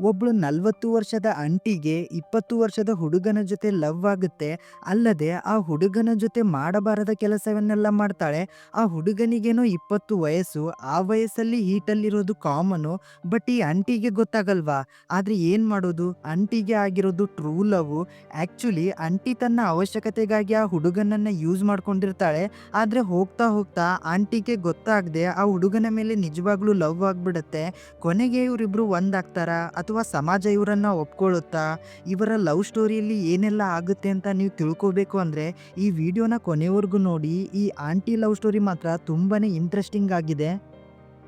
ಒಬ್ಳು ನಲವತ್ತು ವರ್ಷದ ಅಂಟಿಗೆ ಇಪ್ಪತ್ತು ವರ್ಷದ ಹುಡುಗನ ಜೊತೆ ಲವ್ ಆಗುತ್ತೆ, ಅಲ್ಲದೆ ಆ ಹುಡುಗನ ಜೊತೆ ಮಾಡಬಾರದ ಕೆಲಸವನ್ನೆಲ್ಲ ಮಾಡ್ತಾಳೆ. ಆ ಹುಡುಗನಿಗೇನೋ ಇಪ್ಪತ್ತು ವಯಸ್ಸು, ಆ ವಯಸ್ಸಲ್ಲಿ ಹೀಟಲ್ಲಿರೋದು ಕಾಮನು, ಬಟ್ ಈ ಅಂಟಿಗೆ ಗೊತ್ತಾಗಲ್ವಾ? ಆದರೆ ಏನು ಮಾಡೋದು? ಅಂಟಿಗೆ ಆಗಿರೋದು ಟ್ರೂ ಲವ್ ಆ್ಯಕ್ಚುಲಿ ಅಂಟಿ ತನ್ನ ಅವಶ್ಯಕತೆಗಾಗಿ ಆ ಹುಡುಗನನ್ನು ಯೂಸ್ ಮಾಡ್ಕೊಂಡಿರ್ತಾಳೆ. ಆದರೆ ಹೋಗ್ತಾ ಹೋಗ್ತಾ ಆಂಟಿಗೆ ಗೊತ್ತಾಗದೆ ಆ ಹುಡುಗನ ಮೇಲೆ ನಿಜವಾಗ್ಲೂ ಲವ್ ಆಗಿಬಿಡುತ್ತೆ. ಕೊನೆಗೆ ಇವರಿಬ್ರು ಒಂದಾಗ್ತಾರ? ಅಥವಾ ಸಮಾಜ ಇವರನ್ನ ಒಪ್ಕೊಳ್ಳುತ್ತಾ? ಇವರ ಲವ್ ಸ್ಟೋರಿಯಲ್ಲಿ ಏನೆಲ್ಲ ಆಗುತ್ತೆ ಅಂತ ನೀವು ತಿಳ್ಕೊಬೇಕು ಅಂದರೆ ಈ ವಿಡಿಯೋನ ಕೊನೆವರೆಗೂ ನೋಡಿ. ಈ ಆಂಟಿ ಲವ್ ಸ್ಟೋರಿ ಮಾತ್ರ ತುಂಬಾ ಇಂಟ್ರೆಸ್ಟಿಂಗ್ ಆಗಿದೆ.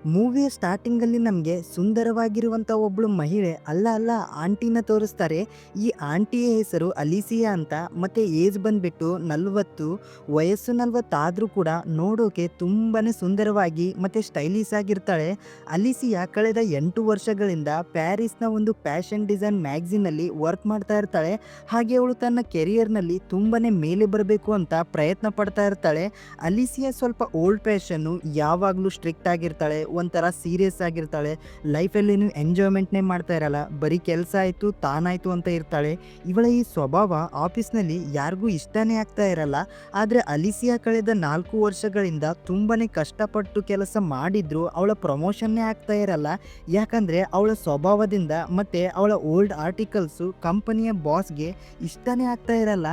ಮೂವಿಯ ಸ್ಟಾರ್ಟಿಂಗಲ್ಲಿ ನಮಗೆ ಸುಂದರವಾಗಿರುವಂಥ ಒಬ್ಬಳು ಮಹಿಳೆ, ಅಲ್ಲ ಅಲ್ಲ ಆಂಟಿನ ತೋರಿಸ್ತಾರೆ. ಈ ಆಂಟಿಯ ಹೆಸರು ಅಲಿಸಿಯಾ ಅಂತ, ಮತ್ತೆ ಏಜ್ ಬಂದ್ಬಿಟ್ಟು ನಲ್ವತ್ತು, ವಯಸ್ಸು ನಲ್ವತ್ತಾದರೂ ಕೂಡ ನೋಡೋಕೆ ತುಂಬಾ ಸುಂದರವಾಗಿ ಮತ್ತೆ ಸ್ಟೈಲಿಶ್ ಆಗಿರ್ತಾಳೆ. ಅಲಿಸಿಯಾ ಕಳೆದ ಎಂಟು ವರ್ಷಗಳಿಂದ ಪ್ಯಾರಿಸ್ನ ಒಂದು ಫ್ಯಾಷನ್ ಡಿಸೈನ್ ಮ್ಯಾಗ್ಝಿನಲ್ಲಿ ವರ್ಕ್ ಮಾಡ್ತಾ ಇರ್ತಾಳೆ. ಹಾಗೆ ಅವಳು ತನ್ನ ಕೆರಿಯರ್ನಲ್ಲಿ ತುಂಬಾನೇ ಮೇಲೆ ಬರಬೇಕು ಅಂತ ಪ್ರಯತ್ನ ಪಡ್ತಾ ಇರ್ತಾಳೆ. ಅಲಿಸಿಯಾ ಸ್ವಲ್ಪ ಓಲ್ಡ್ ಫ್ಯಾಷನ್ನು ಯಾವಾಗಲೂ ಸ್ಟ್ರಿಕ್ಟ್ ಆಗಿರ್ತಾಳೆ ಒಂಥರ ಸೀರಿಯಸ್ ಆಗಿರ್ತಾಳೆ. ಲೈಫಲ್ಲಿ ನೀವು ಎಂಜಾಯ್ಮೆಂಟ್ನೇ ಮಾಡ್ತಾ ಇರಲ್ಲ. ಬರೀ ಕೆಲಸ ಆಯಿತು, ತಾನಾಯಿತು ಅಂತ ಇರ್ತಾಳೆ. ಇವಳ ಈ ಸ್ವಭಾವ ಆಫೀಸ್ನಲ್ಲಿ ಯಾರಿಗೂ ಇಷ್ಟನೇ ಆಗ್ತಾ ಇರಲ್ಲ. ಆದರೆ ಅಲಿಸಿಯಾ ಕಳೆದ ನಾಲ್ಕು ವರ್ಷಗಳಿಂದ ತುಂಬಾ ಕಷ್ಟಪಟ್ಟು ಕೆಲಸ ಮಾಡಿದ್ರು. ಅವಳ ಪ್ರಮೋಷನ್ನೇ ಆಗ್ತಾ ಇರಲ್ಲ. ಯಾಕಂದರೆ ಅವಳ ಸ್ವಭಾವದಿಂದ ಮತ್ತು ಅವಳ ಓಲ್ಡ್ ಆರ್ಟಿಕಲ್ಸು ಕಂಪನಿಯ ಬಾಸ್ಗೆ ಇಷ್ಟನೇ ಆಗ್ತಾ ಇರಲ್ಲ.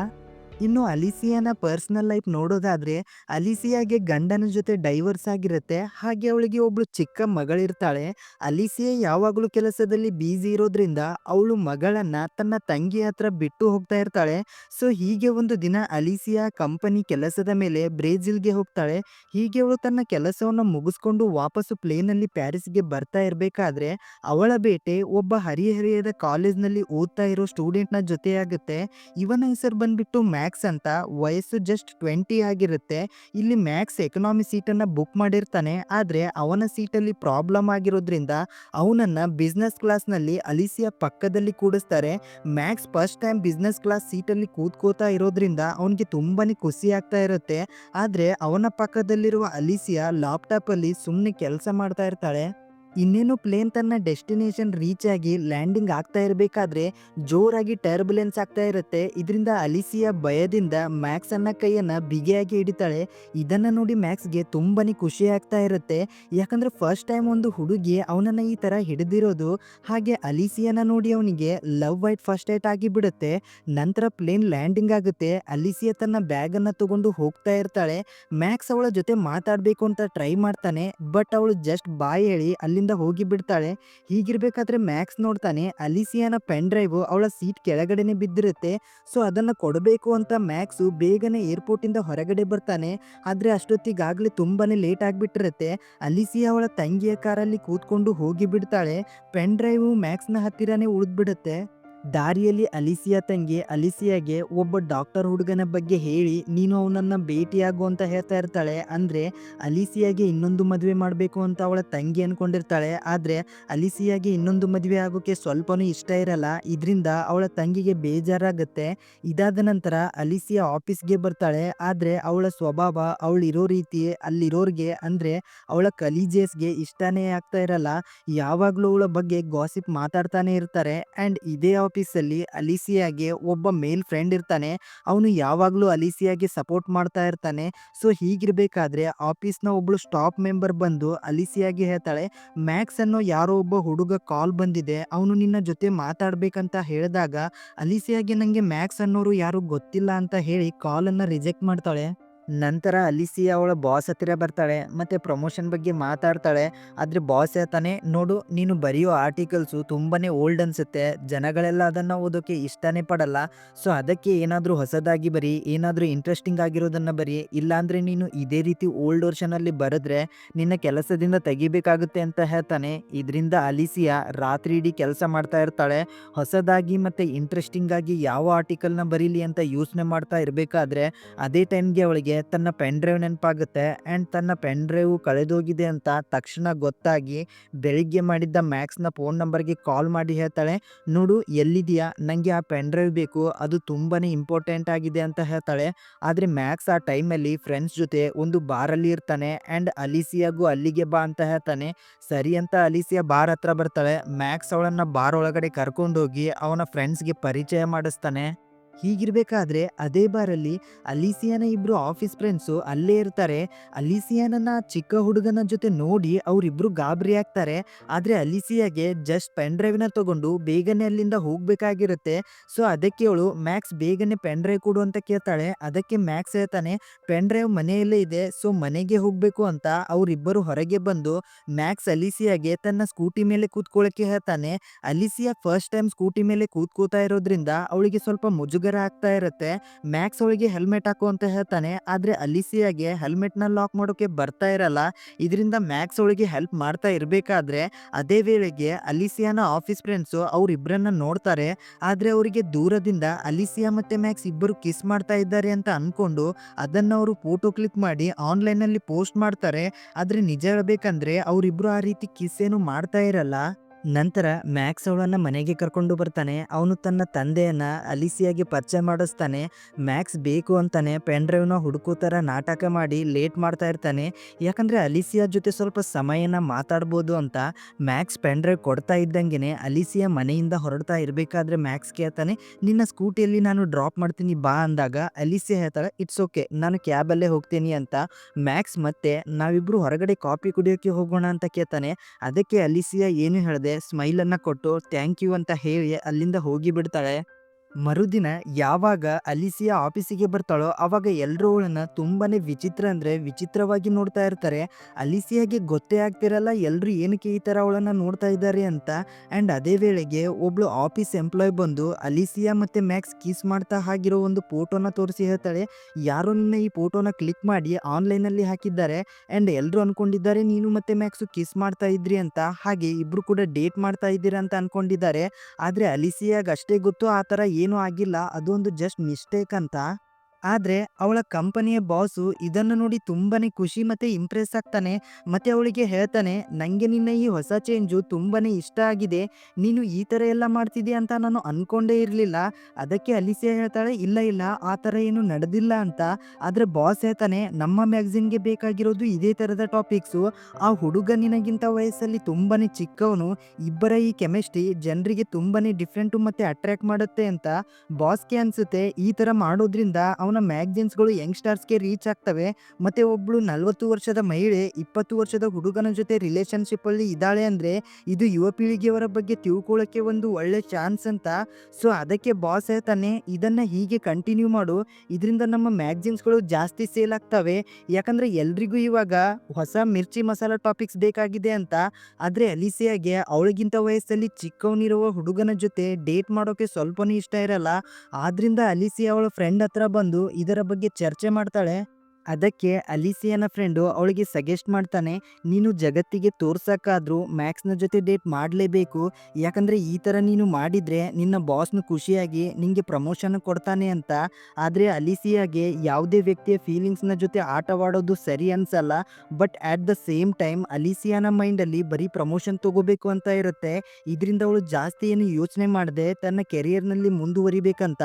ಇನ್ನು ಅಲಿಸಿಯಾನ ಪರ್ಸ್ನಲ್ ಲೈಫ್ ನೋಡೋದಾದ್ರೆ, ಅಲಿಸಿಯಾಗೆ ಗಂಡನ ಜೊತೆ ಡೈವರ್ಸ್ ಆಗಿರುತ್ತೆ. ಹಾಗೆ ಅವಳಿಗೆ ಒಬ್ಳು ಚಿಕ್ಕ ಮಗಳಿರ್ತಾಳೆ. ಅಲಿಸಿಯಾ ಯಾವಾಗಲೂ ಕೆಲಸದಲ್ಲಿ ಬ್ಯುಸಿ ಇರೋದ್ರಿಂದ ಅವಳು ಮಗಳನ್ನ ತನ್ನ ತಂಗಿ ಹತ್ರ ಬಿಟ್ಟು ಹೋಗ್ತಾ ಇರ್ತಾಳೆ. ಸೊ ಹೀಗೆ ಒಂದು ದಿನ ಅಲಿಸಿಯಾ ಕಂಪನಿ ಕೆಲಸದ ಮೇಲೆ ಬ್ರೆಜಿಲ್ಗೆ ಹೋಗ್ತಾಳೆ. ಹೀಗೆ ಅವಳು ತನ್ನ ಕೆಲಸವನ್ನು ಮುಗಿಸ್ಕೊಂಡು ವಾಪಸ್ಸು ಪ್ಲೇನಲ್ಲಿ ಪ್ಯಾರಿಸ್ಗೆ ಬರ್ತಾ ಇರಬೇಕಾದ್ರೆ, ಅವಳ ಬೇಟೆ ಒಬ್ಬ ಹರಿಹರಿಯದ ಕಾಲೇಜ್ನಲ್ಲಿ ಓದ್ತಾ ಇರೋ ಸ್ಟೂಡೆಂಟ್ನ ಜೊತೆಯಾಗುತ್ತೆ. ಇವನ ಹೆಸರು ಬಂದ್ಬಿಟ್ಟು ಮ್ಯಾಕ್ಸ್ ಅಂತ ವಯಸ್ಸು ಜಸ್ಟ್ ಟ್ವೆಂಟಿ ಆಗಿರುತ್ತೆ. ಇಲ್ಲಿ ಮ್ಯಾಕ್ಸ್ ಎಕನಾಮಿ ಸೀಟನ್ನು ಬುಕ್ ಮಾಡಿರ್ತಾನೆ. ಆದರೆ ಅವನ ಸೀಟಲ್ಲಿ ಪ್ರಾಬ್ಲಮ್ ಆಗಿರೋದ್ರಿಂದ ಅವನನ್ನು ಬಿಸ್ನೆಸ್ ಕ್ಲಾಸ್ನಲ್ಲಿ ಅಲಿಸಿಯ ಪಕ್ಕದಲ್ಲಿ ಕೂಡಿಸ್ತಾರೆ. Max first time business class ಸೀಟಲ್ಲಿ ಕೂತ್ಕೋತಾ ಇರೋದ್ರಿಂದ ಅವನಿಗೆ ತುಂಬಾ ಖುಷಿ ಆಗ್ತಾ ಇರುತ್ತೆ. ಆದರೆ ಅವನ ಪಕ್ಕದಲ್ಲಿರುವ ಅಲಿಸಿಯಾ ಲ್ಯಾಪ್ಟಾಪಲ್ಲಿ ಸುಮ್ಮನೆ ಕೆಲಸ ಮಾಡ್ತಾ ಇರ್ತಾಳೆ. ಇನ್ನೇನು ಪ್ಲೇನ್ ತನ್ನ ಡೆಸ್ಟಿನೇಷನ್ ರೀಚ್ ಆಗಿ ಲ್ಯಾಂಡಿಂಗ್ ಆಗ್ತಾ ಇರಬೇಕಾದ್ರೆ ಜೋರಾಗಿ ಟರ್ಬುಲೆನ್ಸ್ ಆಗ್ತಾ ಇರುತ್ತೆ. ಇದರಿಂದ ಅಲಿಸಿಯಾ ಭಯದಿಂದ ಮ್ಯಾಕ್ಸ್ ಅನ್ನ ಕೈಯನ್ನ ಬಿಗಿಯಾಗಿ ಹಿಡಿತಾಳೆ. ಇದನ್ನ ನೋಡಿ ಮ್ಯಾಕ್ಸ್ಗೆ ತುಂಬಾನೇ ಖುಷಿ ಆಗ್ತಾ ಇರುತ್ತೆ. ಯಾಕಂದ್ರೆ ಫಸ್ಟ್ ಟೈಮ್ ಒಂದು ಹುಡುಗಿ ಅವನನ್ನ ಈ ತರ ಹಿಡಿದಿರೋದು ಹಾಗೆ ಅಲಿಸಿಯಾನ ನೋಡಿ ಅವನಿಗೆ ಲವ್ ವೈಟ್ ಫಸ್ಟ್ ಏಟ್ ಆಗಿ ಬಿಡುತ್ತೆ ನಂತರ ಪ್ಲೇನ್ ಲ್ಯಾಂಡಿಂಗ್ ಆಗುತ್ತೆ. ಅಲಿಸಿಯಾ ತನ್ನ ಬ್ಯಾಗ್ ಅನ್ನ ತಗೊಂಡು ಹೋಗ್ತಾ ಇರ್ತಾಳೆ. ಮ್ಯಾಕ್ಸ್ ಅವಳ ಜೊತೆ ಮಾತಾಡಬೇಕು ಅಂತ ಟ್ರೈ ಮಾಡ್ತಾನೆ. ಬಟ್ ಅವಳು ಜಸ್ಟ್ ಬಾಯ್ ಹೇಳಿ ಅಲ್ಲಿಂದ ಹೋಗಿ ಬಿಡ್ತಾಳೆ. ಹೀಗಿರ್ಬೇಕಾದ್ರೆ ಮ್ಯಾಕ್ಸ್ ನೋಡ್ತಾನೆ, ಅಲಿಸಿಯಾನ ಪೆನ್ ಡ್ರೈವ್ ಅವಳ ಸೀಟ್ ಕೆಳಗಡೆನೆ ಬಿದ್ದಿರುತ್ತೆ. ಸೊ, ಅದನ್ನ ಕೊಡಬೇಕು ಅಂತ ಮ್ಯಾಕ್ಸು ಬೇಗನೆ ಏರ್ಪೋರ್ಟಿಂದ ಹೊರಗಡೆ ಬರ್ತಾನೆ. ಆದ್ರೆ ಅಷ್ಟೊತ್ತಿಗಾಗಲೇ ತುಂಬಾನೇ ಲೇಟ್ ಆಗಿಬಿಟ್ಟಿರುತ್ತೆ. ಅಲಿಸಿಯಾ ಅವಳ ತಂಗಿಯ ಕಾರಲ್ಲಿ ಕೂತ್ಕೊಂಡು ಹೋಗಿ ಬಿಡ್ತಾಳೆ. ಪೆನ್ ಡ್ರೈವ್ ಮ್ಯಾಕ್ಸ್ನ ಹತ್ತಿರನೇ ಉಳಿದ್ಬಿಡುತ್ತೆ. ದಾರಿಯಲ್ಲಿ ಅಲಿಸಿಯಾ ತಂಗಿ ಅಲಿಸಿಯಾಗೆ ಒಬ್ಬ ಡಾಕ್ಟರ್ ಹುಡುಗನ ಬಗ್ಗೆ ಹೇಳಿ, ನೀನು ಅವನನ್ನ ಭೇಟಿಯಾಗು ಅಂತ ಹೇಳ್ತಾ ಇರ್ತಾಳೆ. ಅಂದ್ರೆ ಅಲಿಸಿಯಾಗೆ ಇನ್ನೊಂದು ಮದುವೆ ಮಾಡಬೇಕು ಅಂತ ಅವಳ ತಂಗಿ ಅನ್ಕೊಂಡಿರ್ತಾಳೆ. ಆದ್ರೆ ಅಲಿಸಿಯಾಗೆ ಇನ್ನೊಂದು ಮದುವೆ ಆಗೋಕೆ ಸ್ವಲ್ಪನೂ ಇಷ್ಟ ಇರಲ್ಲ. ಇದರಿಂದ ಅವಳ ತಂಗಿಗೆ ಬೇಜಾರಾಗುತ್ತೆ. ಇದಾದ ನಂತರ ಅಲಿಸಿಯಾ ಆಫೀಸ್ಗೆ ಬರ್ತಾಳೆ. ಆದ್ರೆ ಅವಳ ಸ್ವಭಾವ ಅವಳಿರೋ ರೀತಿ ಅಲ್ಲಿರೋರಿಗೆ ಅಂದ್ರೆ ಅವಳ ಕಲೀಜಿಯಸ್ಗೆ ಇಷ್ಟನೇ ಆಗ್ತಾ ಇರಲ್ಲ. ಯಾವಾಗಲೂ ಅವಳ ಬಗ್ಗೆ ಗಾಸಿಪ್ ಮಾತಾಡ್ತಾನೆ ಇರ್ತಾರೆ. ಆ್ಯಂಡ್ ಇದೇ ಆಫೀಸಲ್ಲಿ ಅಲಿಸಿಯಾಗೆ ಒಬ್ಬ ಮೇಲ್ ಫ್ರೆಂಡ್ ಇರ್ತಾನೆ. ಅವನು ಯಾವಾಗಲೂ ಅಲಿಸಿಯಾಗೆ ಸಪೋರ್ಟ್ ಮಾಡ್ತಾ ಇರ್ತಾನೆ. ಸೊ, ಹೀಗಿರಬೇಕಾದ್ರೆ ಆಫೀಸ್ನ ಒಬ್ಬಳು ಸ್ಟಾಫ್ ಮೆಂಬರ್ ಬಂದು ಅಲಿಸಿಯಾಗೆ ಹೇಳ್ತಾಳೆ, ಮ್ಯಾಕ್ಸ್ ಅನ್ನೋ ಯಾರೋ ಒಬ್ಬ ಹುಡುಗ ಕಾಲ್ ಬಂದಿದೆ. ಅವನು ನಿನ್ನ ಜೊತೆ ಮಾತಾಡಬೇಕಂತ ಹೇಳಿದಾಗ ಅಲಿಸಿಯಾಗೆ ನನಗೆ ಮ್ಯಾಕ್ಸ್ ಅನ್ನೋರು ಯಾರು ಗೊತ್ತಿಲ್ಲ ಅಂತ ಹೇಳಿ ಕಾಲನ್ನು ರಿಜೆಕ್ಟ್ ಮಾಡ್ತಾಳೆ. ನಂತರ ಅಲಿಸಿ ಅವಳ ಬಾಸ್ ಹತ್ತಿರ ಬರ್ತಾಳೆ, ಮತ್ತು ಪ್ರಮೋಷನ್ ಬಗ್ಗೆ ಮಾತಾಡ್ತಾಳೆ. ಆದರೆ ಬಾಸ್ ಹೇಳ್ತಾನೆ, ನೋಡು, ನೀನು ಬರೆಯೋ ಆರ್ಟಿಕಲ್ಸು ತುಂಬಾ ಓಲ್ಡ್ ಅನಿಸುತ್ತೆ. ಜನಗಳೆಲ್ಲ ಅದನ್ನು ಓದೋಕ್ಕೆ ಇಷ್ಟನೇ ಪಡಲ್ಲ. ಸೊ ಅದಕ್ಕೆ ಏನಾದರೂ ಹೊಸದಾಗಿ ಬರಿ, ಏನಾದರೂ ಇಂಟ್ರೆಸ್ಟಿಂಗ್ ಆಗಿರೋದನ್ನು ಬರಿ. ಇಲ್ಲಾಂದರೆ ನೀನು ಇದೇ ರೀತಿ ಓಲ್ಡ್ ವರ್ಷನಲ್ಲಿ ಬರೆದ್ರೆ ನಿನ್ನ ಕೆಲಸದಿಂದ ತೆಗಿಬೇಕಾಗುತ್ತೆ ಅಂತ ಹೇಳ್ತಾನೆ. ಇದರಿಂದ ಅಲಿಸಿಯಾ ರಾತ್ರಿ ಇಡೀ ಕೆಲಸ ಮಾಡ್ತಾ ಇರ್ತಾಳೆ. ಹೊಸದಾಗಿ ಮತ್ತು ಇಂಟ್ರೆಸ್ಟಿಂಗ್ ಆಗಿ ಯಾವ ಆರ್ಟಿಕಲ್ನ ಬರೀಲಿ ಅಂತ ಯೋಚನೆ ಮಾಡ್ತಾ ಇರಬೇಕಾದ್ರೆ, ಅದೇ ಟೈಮ್ಗೆ ಅವಳಿಗೆ ತನ್ನ ಪೆನ್ ಡ್ರೈವ್ ನೆನಪಾಗುತ್ತೆ. ಆ್ಯಂಡ್ ತನ್ನ ಪೆನ್ ಡ್ರೈವ್ ಕಳೆದೋಗಿದೆ ಅಂತ ತಕ್ಷಣ ಗೊತ್ತಾಗಿ ಬೆಳಿಗ್ಗೆ ಮಾಡಿದ್ದ ಮ್ಯಾಕ್ಸ್ನ ಫೋನ್ ನಂಬರ್ಗೆ ಕಾಲ್ ಮಾಡಿ ಹೇಳ್ತಾಳೆ, ನೋಡು ಎಲ್ಲಿದೆಯಾ ನನಗೆ ಆ ಪೆನ್ ಡ್ರೈವ್ ಬೇಕು. ಅದು ತುಂಬಾ ಇಂಪಾರ್ಟೆಂಟ್ ಆಗಿದೆ ಅಂತ ಹೇಳ್ತಾಳೆ. ಆದರೆ ಮ್ಯಾಕ್ಸ್ ಆ ಟೈಮಲ್ಲಿ ಫ್ರೆಂಡ್ಸ್ ಜೊತೆ ಒಂದು ಬಾರಲ್ಲಿ ಇರ್ತಾನೆ. ಆ್ಯಂಡ್ ಅಲಿಸಿಯಾಗೂ ಅಲ್ಲಿಗೆ ಬಾ ಅಂತ ಹೇಳ್ತಾನೆ. ಸರಿ ಅಂತ ಅಲಿಸಿಯಾ ಬಾರ್ ಹತ್ರ ಬರ್ತಾಳೆ. ಮ್ಯಾಕ್ಸ್ ಅವಳನ್ನು ಬಾರ್ ಒಳಗಡೆ ಕರ್ಕೊಂಡೋಗಿ ಅವನ ಫ್ರೆಂಡ್ಸ್ಗೆ ಪರಿಚಯ ಮಾಡಿಸ್ತಾನೆ. ಹೀಗಿರ್ಬೇಕಾದ್ರೆ ಅದೇ ಬಾರಲ್ಲಿ ಅಲಿಸಿಯಾನ ಇಬ್ರು ಆಫೀಸ್ ಫ್ರೆಂಡ್ಸು ಅಲ್ಲೇ ಇರ್ತಾರೆ. ಅಲಿಸಿಯಾನನ್ನ ಚಿಕ್ಕ ಹುಡುಗನ ಜೊತೆ ನೋಡಿ ಅವರಿಬ್ರು ಗಾಬರಿ ಆಗ್ತಾರೆ. ಆದರೆ ಅಲಿಸಿಯಾಗೆ ಜಸ್ಟ್ ಪೆನ್ ಡ್ರೈವ್ನ ತಗೊಂಡು ಬೇಗನೆ ಅಲ್ಲಿಂದ ಹೋಗ್ಬೇಕಾಗಿರುತ್ತೆ. ಸೊ ಅದಕ್ಕೆ ಅವಳು ಮ್ಯಾಕ್ಸ್ ಬೇಗನೆ ಪೆನ್ ಡ್ರೈವ್ ಕೊಡು ಅಂತ ಕೇಳ್ತಾಳೆ. ಅದಕ್ಕೆ ಮ್ಯಾಕ್ಸ್ ಹೇಳ್ತಾನೆ ಪೆನ್ ಡ್ರೈವ್ ಮನೆಯಲ್ಲೇ ಇದೆ. ಸೊ ಮನೆಗೆ ಹೋಗ್ಬೇಕು ಅಂತ ಅವರಿಬ್ಬರು ಹೊರಗೆ ಬಂದು ಮ್ಯಾಕ್ಸ್ ಅಲಿಸಿಯಾಗೆ ತನ್ನ ಸ್ಕೂಟಿ ಮೇಲೆ ಕೂತ್ಕೊಳ್ಳೋಕೆ ಹೇಳ್ತಾನೆ. ಅಲಿಸಿಯಾ ಫಸ್ಟ್ ಟೈಮ್ ಸ್ಕೂಟಿ ಮೇಲೆ ಕೂತ್ಕೋತಾ ಇರೋದ್ರಿಂದ ಅವಳಿಗೆ ಸ್ವಲ್ಪ ಆಗ್ತಾ ಇರುತ್ತೆ. ಮ್ಯಾಕ್ಸ್ ಅವಳಿಗೆ ಹೆಲ್ಮೆಟ್ ಹಾಕು ಅಂತ ಹೇಳ್ತಾನೆ. ಆದ್ರೆ ಅಲಿಸಿಯಾಗೆ ಹೆಲ್ಮೆಟ್ನ ಲಾಕ್ ಮಾಡೋಕೆ ಬರ್ತಾ ಇರಲ್ಲ. ಇದರಿಂದ ಮ್ಯಾಕ್ಸ್ ಅವಳಿಗೆ ಹೆಲ್ಪ್ ಮಾಡ್ತಾ ಇರಬೇಕಾದ್ರೆ ಅದೇ ವೇಳೆಗೆ ಅಲಿಸಿಯಾನ ಆಫೀಸ್ ಫ್ರೆಂಡ್ಸು ಅವರಿಬ್ಬರನ್ನ ನೋಡ್ತಾರೆ. ಆದ್ರೆ ಅವರಿಗೆ ದೂರದಿಂದ ಅಲಿಸಿಯಾ ಮತ್ತೆ ಮ್ಯಾಕ್ಸ್ ಇಬ್ಬರು ಕಿಸ್ ಮಾಡ್ತಾ ಇದ್ದಾರೆ ಅಂತ ಅನ್ಕೊಂಡು ಅದನ್ನ ಅವರು ಫೋಟೋ ಕ್ಲಿಕ್ ಮಾಡಿ ಆನ್ಲೈನ್ ಅಲ್ಲಿ ಪೋಸ್ಟ್ ಮಾಡ್ತಾರೆ. ಆದ್ರೆ ನಿಜ ಹೇಳ್ಬೇಕಂದ್ರೆ ಅವರಿಬ್ಬರು ಆ ರೀತಿ ಕಿಸ್ ಏನು ಮಾಡ್ತಾ ಇರಲ್ಲ. ನಂತರ ಮ್ಯಾಕ್ಸ್ ಅವಳನ್ನ ಮನೆಗೆ ಕರ್ಕೊಂಡು ಬರ್ತಾನೆ. ಅವನು ತನ್ನ ತಂದೆಯನ್ನ ಅಲಿಸಿಯಾಗಿ ಪರಿಚಯ ಮಾಡಿಸ್ತಾನೆ. ಮ್ಯಾಕ್ಸ್ ಬೇಕು ಅಂತಾನೆ, ಪೆನ್ ಡ್ರೈವ್ನ ಹುಡುಕೋ ಥರ ನಾಟಕ ಮಾಡಿ ಲೇಟ್ ಮಾಡ್ತಾ ಇರ್ತಾನೆ. ಯಾಕಂದರೆ ಅಲಿಸಿಯಾ ಜೊತೆ ಸ್ವಲ್ಪ ಸಮಯನ ಮಾತಾಡ್ಬೋದು ಅಂತ ಮ್ಯಾಕ್ಸ್ ಪೆನ್ ಡ್ರೈವ್ ಕೊಡ್ತಾ ಇದ್ದಂಗೆ ಅಲಿಸಿಯಾ ಮನೆಯಿಂದ ಹೊರಡ್ತಾ ಇರಬೇಕಾದ್ರೆ ಮ್ಯಾಕ್ಸ್ ಕೇಳ್ತಾನೆ, ನಿನ್ನ ಸ್ಕೂಟಿಯಲ್ಲಿ ನಾನು ಡ್ರಾಪ್ ಮಾಡ್ತೀನಿ, ಬಾ ಅಂದಾಗ ಅಲಿಸಿಯಾ ಹೇಳ್ತಾಳೆ, ಇಟ್ಸ್ ಓಕೆ, ನಾನು ಕ್ಯಾಬಲ್ಲೇ ಹೋಗ್ತೀನಿ ಅಂತ ಮ್ಯಾಕ್ಸ್ ಮತ್ತೆ ನಾವಿಬ್ಬರು ಹೊರಗಡೆ ಕಾಫಿ ಕುಡಿಯೋಕ್ಕೆ ಹೋಗೋಣ ಅಂತ ಕೇಳ್ತಾನೆ. ಅದಕ್ಕೆ ಅಲಿಸಿಯಾ ಏನು ಹೇಳ್ದೆ ಸ್ಮೈಲನ್ನ ಕೊಟ್ಟು ಥ್ಯಾಂಕ್ ಯು ಅಂತ ಹೇಳಿ ಅಲ್ಲಿಂದ ಹೋಗಿ ಬಿಡ್ತಾಳೆ ಮರುದಿನ ಯಾವಾಗ ಅಲಿಸಿಯಾ ಆಫೀಸಿಗೆ ಬರ್ತಾಳೋ ಅವಾಗ ಎಲ್ಲರೂ ಅವಳನ್ನ ತುಂಬಾ ವಿಚಿತ್ರ ಅಂದರೆ ವಿಚಿತ್ರವಾಗಿ ನೋಡ್ತಾ ಇರ್ತಾರೆ. ಅಲಿಸಿಯಾಗೆ ಗೊತ್ತೇ ಆಗ್ತಿರಲ್ಲ ಎಲ್ಲರೂ ಏನಕ್ಕೆ ಈ ಥರ ಅವಳನ್ನು ನೋಡ್ತಾ ಇದ್ದಾರೆ ಅಂತ. ಆ್ಯಂಡ್ ಅದೇ ವೇಳೆಗೆ ಒಬ್ಳು ಆಫೀಸ್ ಎಂಪ್ಲಾಯ್ ಬಂದು ಅಲಿಸಿಯಾ ಮತ್ತು ಮ್ಯಾಕ್ಸ್ ಕಿಸ್ ಮಾಡ್ತಾ ಆಗಿರೋ ಒಂದು ಫೋಟೋನ ತೋರಿಸಿ ಹೇಳ್ತಾಳೆ. ಯಾರೋ ನಿನ್ನ ಈ ಫೋಟೋನ ಕ್ಲಿಕ್ ಮಾಡಿ ಆನ್ಲೈನಲ್ಲಿ ಹಾಕಿದ್ದಾರೆ. ಆ್ಯಂಡ್ ಎಲ್ಲರೂ ಅಂದ್ಕೊಂಡಿದ್ದಾರೆ ನೀನು ಮತ್ತು ಮ್ಯಾಕ್ಸು ಕಿಸ್ ಮಾಡ್ತಾ ಇದ್ರಿ ಅಂತ. ಹಾಗೆ ಇಬ್ಬರು ಕೂಡ ಡೇಟ್ ಮಾಡ್ತಾ ಇದ್ದೀರಾ ಅಂತ ಅಂದ್ಕೊಂಡಿದ್ದಾರೆ ಆದರೆ ಅಲಿಸಿಯಾಗ ಅಷ್ಟೇ ಗೊತ್ತು ಆ ಥರ ಏನೂ ಆಗಿಲ್ಲ. ಅದೊಂದು ಜಸ್ಟ್ ಮಿಸ್ಟೇಕ್ ಅಂತ ಆದರೆ ಅವಳ ಕಂಪನಿಯ ಬಾಸು ಇದನ್ನು ನೋಡಿ ತುಂಬಾನೇ ಖುಷಿ ಮತ್ತೆ ಇಂಪ್ರೆಸ್ ಆಗ್ತಾನೆ, ಮತ್ತೆ ಅವಳಿಗೆ ಹೇಳ್ತಾನೆ ನನಗೆ ನಿನ್ನ ಈ ಹೊಸ ಚೇಂಜು ತುಂಬಾನೇ ಇಷ್ಟ ಆಗಿದೆ. ನೀನು ಈ ಥರ ಎಲ್ಲ ಮಾಡ್ತಿದ್ದೀಯ ಅಂತ ನಾನು ಅಂದ್ಕೊಂಡೇ ಇರಲಿಲ್ಲ. ಅದಕ್ಕೆ ಅಲಿಸಿಯಾ ಹೇಳ್ತಾಳೆ, ಇಲ್ಲ ಇಲ್ಲ, ಆ ಥರ ಏನು ನಡೆದಿಲ್ಲ ಅಂತ. ಆದರೆ ಬಾಸ್ ಹೇಳ್ತಾನೆ, ನಮ್ಮ ಮ್ಯಾಗ್ಝಿನ್ಗೆ ಬೇಕಾಗಿರೋದು ಇದೇ ಥರದ ಟಾಪಿಕ್ಸು ಆ ಹುಡುಗ ನಿನಗಿಂತ ವಯಸ್ಸಲ್ಲಿ ತುಂಬಾನೇ ಚಿಕ್ಕವನು. ಇಬ್ಬರ ಈ ಕೆಮಿಸ್ಟ್ರಿ ಜನರಿಗೆ ತುಂಬಾನೇ ಡಿಫ್ರೆಂಟು ಮತ್ತೆ ಅಟ್ರಾಕ್ಟ್ ಮಾಡುತ್ತೆ ಅಂತ ಬಾಸ್ಗೆ ಅನ್ಸುತ್ತೆ. ಈ ಥರ ಮಾಡೋದ್ರಿಂದ ಅವನ ಮ್ಯಾಗ್ಝಿನ್ಸ್ಗಳು ಯಂಗ್ಸ್ಟರ್ಸ್ಗೆ ರೀಚ್ ಆಗ್ತವೆ. ಮತ್ತು ಒಬ್ಬಳು ನಲವತ್ತು ವರ್ಷದ ಮಹಿಳೆ, ಇಪ್ಪತ್ತು ವರ್ಷದ ಹುಡುಗನ ಜೊತೆ ರಿಲೇಷನ್ಶಿಪ್ಪಲ್ಲಿ ಇದ್ದಾಳೆ ಅಂದರೆ ಇದು ಯುವ ಪೀಳಿಗೆಯವರ ಬಗ್ಗೆ ತಿಳ್ಕೊಳ್ಳೋಕ್ಕೆ ಒಂದು ಒಳ್ಳೆ ಚಾನ್ಸ್ ಅಂತ. ಸೊ, ಅದಕ್ಕೆ ಬಾಸ್ ಹೇಳ್ತಾನೆ, ಇದನ್ನು ಹೀಗೆ ಕಂಟಿನ್ಯೂ ಮಾಡು. ಇದರಿಂದ ನಮ್ಮ ಮ್ಯಾಗ್ಜಿನ್ಸ್ಗಳು ಜಾಸ್ತಿ ಸೇಲ್ ಆಗ್ತವೆ. ಯಾಕಂದರೆ ಎಲ್ರಿಗೂ ಇವಾಗ ಹೊಸ ಮಿರ್ಚಿ ಮಸಾಲ ಟಾಪಿಕ್ಸ್ ಬೇಕಾಗಿದೆ ಅಂತ. ಆದರೆ ಅಲಿಸಿಯಾಗೆ ಅವಳಿಗಿಂತ ವಯಸ್ಸಲ್ಲಿ ಚಿಕ್ಕವನಿರುವ ಹುಡುಗನ ಜೊತೆ ಡೇಟ್ ಮಾಡೋಕೆ ಸ್ವಲ್ಪನೂ ಇಷ್ಟ ಇರಲ್ಲ. ಆದ್ರಿಂದ ಅಲಿಸಿಯಾ ಅವಳ ಫ್ರೆಂಡ್ ಹತ್ರ ಬಂದು ಇದರ ಬಗ್ಗೆ ಚರ್ಚೆ ಮಾಡ್ತಾಳೆ. ಅದಕ್ಕೆ ಅಲಿಸಿಯನ ಫ್ರೆಂಡು ಅವಳಿಗೆ ಸಜೆಸ್ಟ್ ಮಾಡ್ತಾನೆ, ನೀನು ಜಗತ್ತಿಗೆ ತೋರ್ಸೋಕ್ಕಾದರೂ ಮ್ಯಾಕ್ಸ್ನ ಜೊತೆ ಡೇಟ್ ಮಾಡಲೇಬೇಕು. ಯಾಕಂದರೆ ಈ ಥರ ನೀನು ಮಾಡಿದರೆ ನಿನ್ನ ಬಾಸ್ನ ಖುಷಿಯಾಗಿ ನಿನಗೆ ಪ್ರಮೋಷನ್ ಕೊಡ್ತಾನೆ ಅಂತ. ಆದರೆ ಅಲಿಸಿಯಾಗೆ ಯಾವುದೇ ವ್ಯಕ್ತಿಯ ಫೀಲಿಂಗ್ಸ್ನ ಜೊತೆ ಆಟವಾಡೋದು ಸರಿ ಅನ್ಸಲ್ಲ. But at the same time ಅಲಿಸಿಯಾನ ಮೈಂಡಲ್ಲಿ ಬರೀ ಪ್ರಮೋಷನ್ ತಗೋಬೇಕು ಅಂತ ಇರುತ್ತೆ. ಇದರಿಂದ ಅವಳು ಜಾಸ್ತಿ ಏನು ಯೋಚನೆ ಮಾಡದೆ, ತನ್ನ ಕೆರಿಯರ್ನಲ್ಲಿ ಮುಂದುವರಿಬೇಕಂತ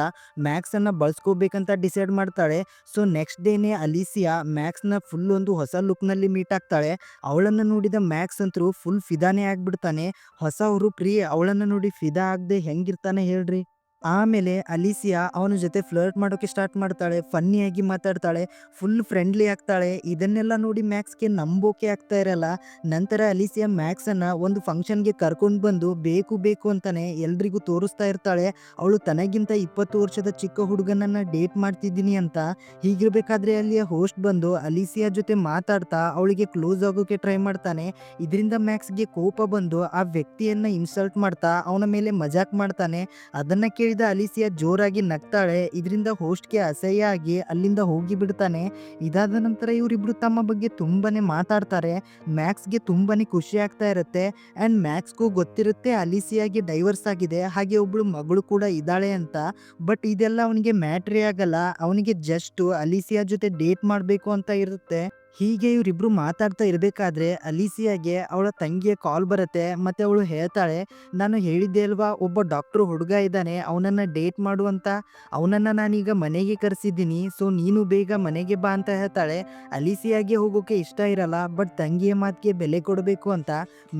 ಮ್ಯಾಕ್ಸನ್ನು ಬಳಸ್ಕೋಬೇಕಂತ ಡಿಸೈಡ್ ಮಾಡ್ತಾಳೆ. ಸೊ ನೆಕ್ಸ್ಟ್ ಡೇನೇ ಅಲಿಸಿಯಾ ಮ್ಯಾಕ್ಸ್ನ ಫುಲ್ ಒಂದು ಹೊಸ ಲುಕ್ನಲ್ಲಿ ಮೀಟ್ ಆಗ್ತಾಳೆ. ಅವಳನ್ನು ನೋಡಿದ ಮ್ಯಾಕ್ಸ್ ಅಂತೂ ಫುಲ್ ಫಿದಾನೇ ಆಗ್ಬಿಡ್ತಾನೆ. ಹೊಸ ಹುರುಪ್ರಿ, ಅವಳನ್ನು ನೋಡಿ ಫಿದಾ ಆಗದೆ ಹೆಂಗಿರ್ತಾನೆ ಹೇಳ್ರಿ. ಆಮೇಲೆ ಅಲಿಸಿಯಾ ಅವನ ಜೊತೆ ಫ್ಲರ್ಟ್ ಮಾಡೋಕೆ ಸ್ಟಾರ್ಟ್ ಮಾಡ್ತಾಳೆ ಫನ್ನಿಯಾಗಿ ಮಾತಾಡ್ತಾಳೆ ಫುಲ್ ಫ್ರೆಂಡ್ಲಿ ಆಗ್ತಾಳೆ. ಇದನ್ನೆಲ್ಲ ನೋಡಿ ಮ್ಯಾಕ್ಸ್ಗೆ ನಂಬೋಕೆ ಆಗ್ತಾ ಇರಲ್ಲ. ನಂತರ ಅಲಿಸಿಯಾ ಮ್ಯಾಕ್ಸನ್ನು ಒಂದು ಫಂಕ್ಷನ್ಗೆ ಕರ್ಕೊಂಡು ಬಂದು, ಬೇಕು ಬೇಕು ಅಂತಾನೆ ಎಲ್ರಿಗೂ ತೋರಿಸ್ತಾ ಇರ್ತಾಳೆ. ಅವಳು ತನಗಿಂತ ಇಪ್ಪತ್ತು ವರ್ಷದ ಚಿಕ್ಕ ಹುಡುಗನನ್ನು ಡೇಟ್ ಮಾಡ್ತಿದ್ದೀನಿ ಅಂತ. ಹೀಗಿರಬೇಕಾದ್ರೆ ಅಲ್ಲಿಯ ಹೋಸ್ಟ್ ಬಂದು ಅಲಿಸಿಯಾ ಜೊತೆ ಮಾತಾಡ್ತಾ, ಅವಳಿಗೆ ಕ್ಲೋಸ್ ಆಗೋಕೆ ಟ್ರೈ ಮಾಡ್ತಾನೆ. ಇದರಿಂದ ಮ್ಯಾಕ್ಸ್ಗೆ ಕೋಪ ಬಂದು ಆ ವ್ಯಕ್ತಿಯನ್ನು ಇನ್ಸಲ್ಟ್ ಮಾಡ್ತಾ, ಅವನ ಮೇಲೆ ಮಜಾಕ್ ಮಾಡ್ತಾನೆ. ಅದನ್ನು ಕೇಳಿದ ಕೇಳಿದ ಅಲಿಸಿಯಾ ಜೋರಾಗಿ ನಗ್ತಾಳೆ. ಇದರಿಂದ ಹೋಸ್ಟ್ಗೆ ಅಸಹ್ಯ ಆಗಿ ಅಲ್ಲಿಂದ ಹೋಗಿ ಬಿಡ್ತಾನೆ. ಇದಾದ ನಂತರ ಇವರಿಬ್ರು ತಮ್ಮ ಬಗ್ಗೆ ತುಂಬಾನೇ ಮಾತಾಡ್ತಾರೆ. ಮ್ಯಾಕ್ಸ್ಗೆ ತುಂಬಾನೇ ಖುಷಿ ಆಗ್ತಾ ಇರುತ್ತೆ. ಆ್ಯಂಡ್ ಮ್ಯಾಕ್ಸ್ಗೂ ಗೊತ್ತಿರುತ್ತೆ ಅಲಿಸಿಯಾಗೆ ಡೈವರ್ಸ್ ಆಗಿದೆ. ಹಾಗೆ ಒಬ್ಬಳು ಮಗಳು ಕೂಡ ಇದ್ದಾಳೆ ಅಂತ. ಬಟ್ ಇದೆಲ್ಲ ಅವನಿಗೆ ಮ್ಯಾಟ್ರಿ ಆಗಲ್ಲ. ಅವನಿಗೆ ಜಸ್ಟ್ ಅಲಿಸಿಯಾ ಜೊತೆ ಡೇಟ್ ಮಾಡಬೇಕು ಅಂತ ಇರುತ್ತೆ. ಹೀಗೆ ಇವರಿಬ್ರು ಮಾತಾಡ್ತಾ ಇರಬೇಕಾದ್ರೆ ಅಲಿಸಿಯಾಗೆ ಅವಳ ತಂಗಿಯ ಕಾಲ್ ಬರುತ್ತೆ, ಮತ್ತೆ ಅವಳು ಹೇಳ್ತಾಳೆ, ನಾನು ಹೇಳಿದ್ದೆ ಅಲ್ವಾ, ಒಬ್ಬ ಡಾಕ್ಟ್ರು ಹುಡುಗ ಇದ್ದಾನೆ, ಅವನನ್ನ ಡೇಟ್ ಮಾಡು ಅಂತ. ಅವನನ್ನ ನಾನೀಗ ಮನೆಗೆ ಕರೆಸಿದ್ದೀನಿ ಸೊ ನೀನು ಬೇಗ ಮನೆಗೆ ಬಾ ಅಂತ ಹೇಳ್ತಾಳೆ. ಅಲಿಸಿಯಾಗೆ ಹೋಗೋಕೆ ಇಷ್ಟ ಇರಲ್ಲ ಬಟ್ ತಂಗಿಯ ಮಾತಿಗೆ ಬೆಲೆ ಕೊಡಬೇಕು ಅಂತ.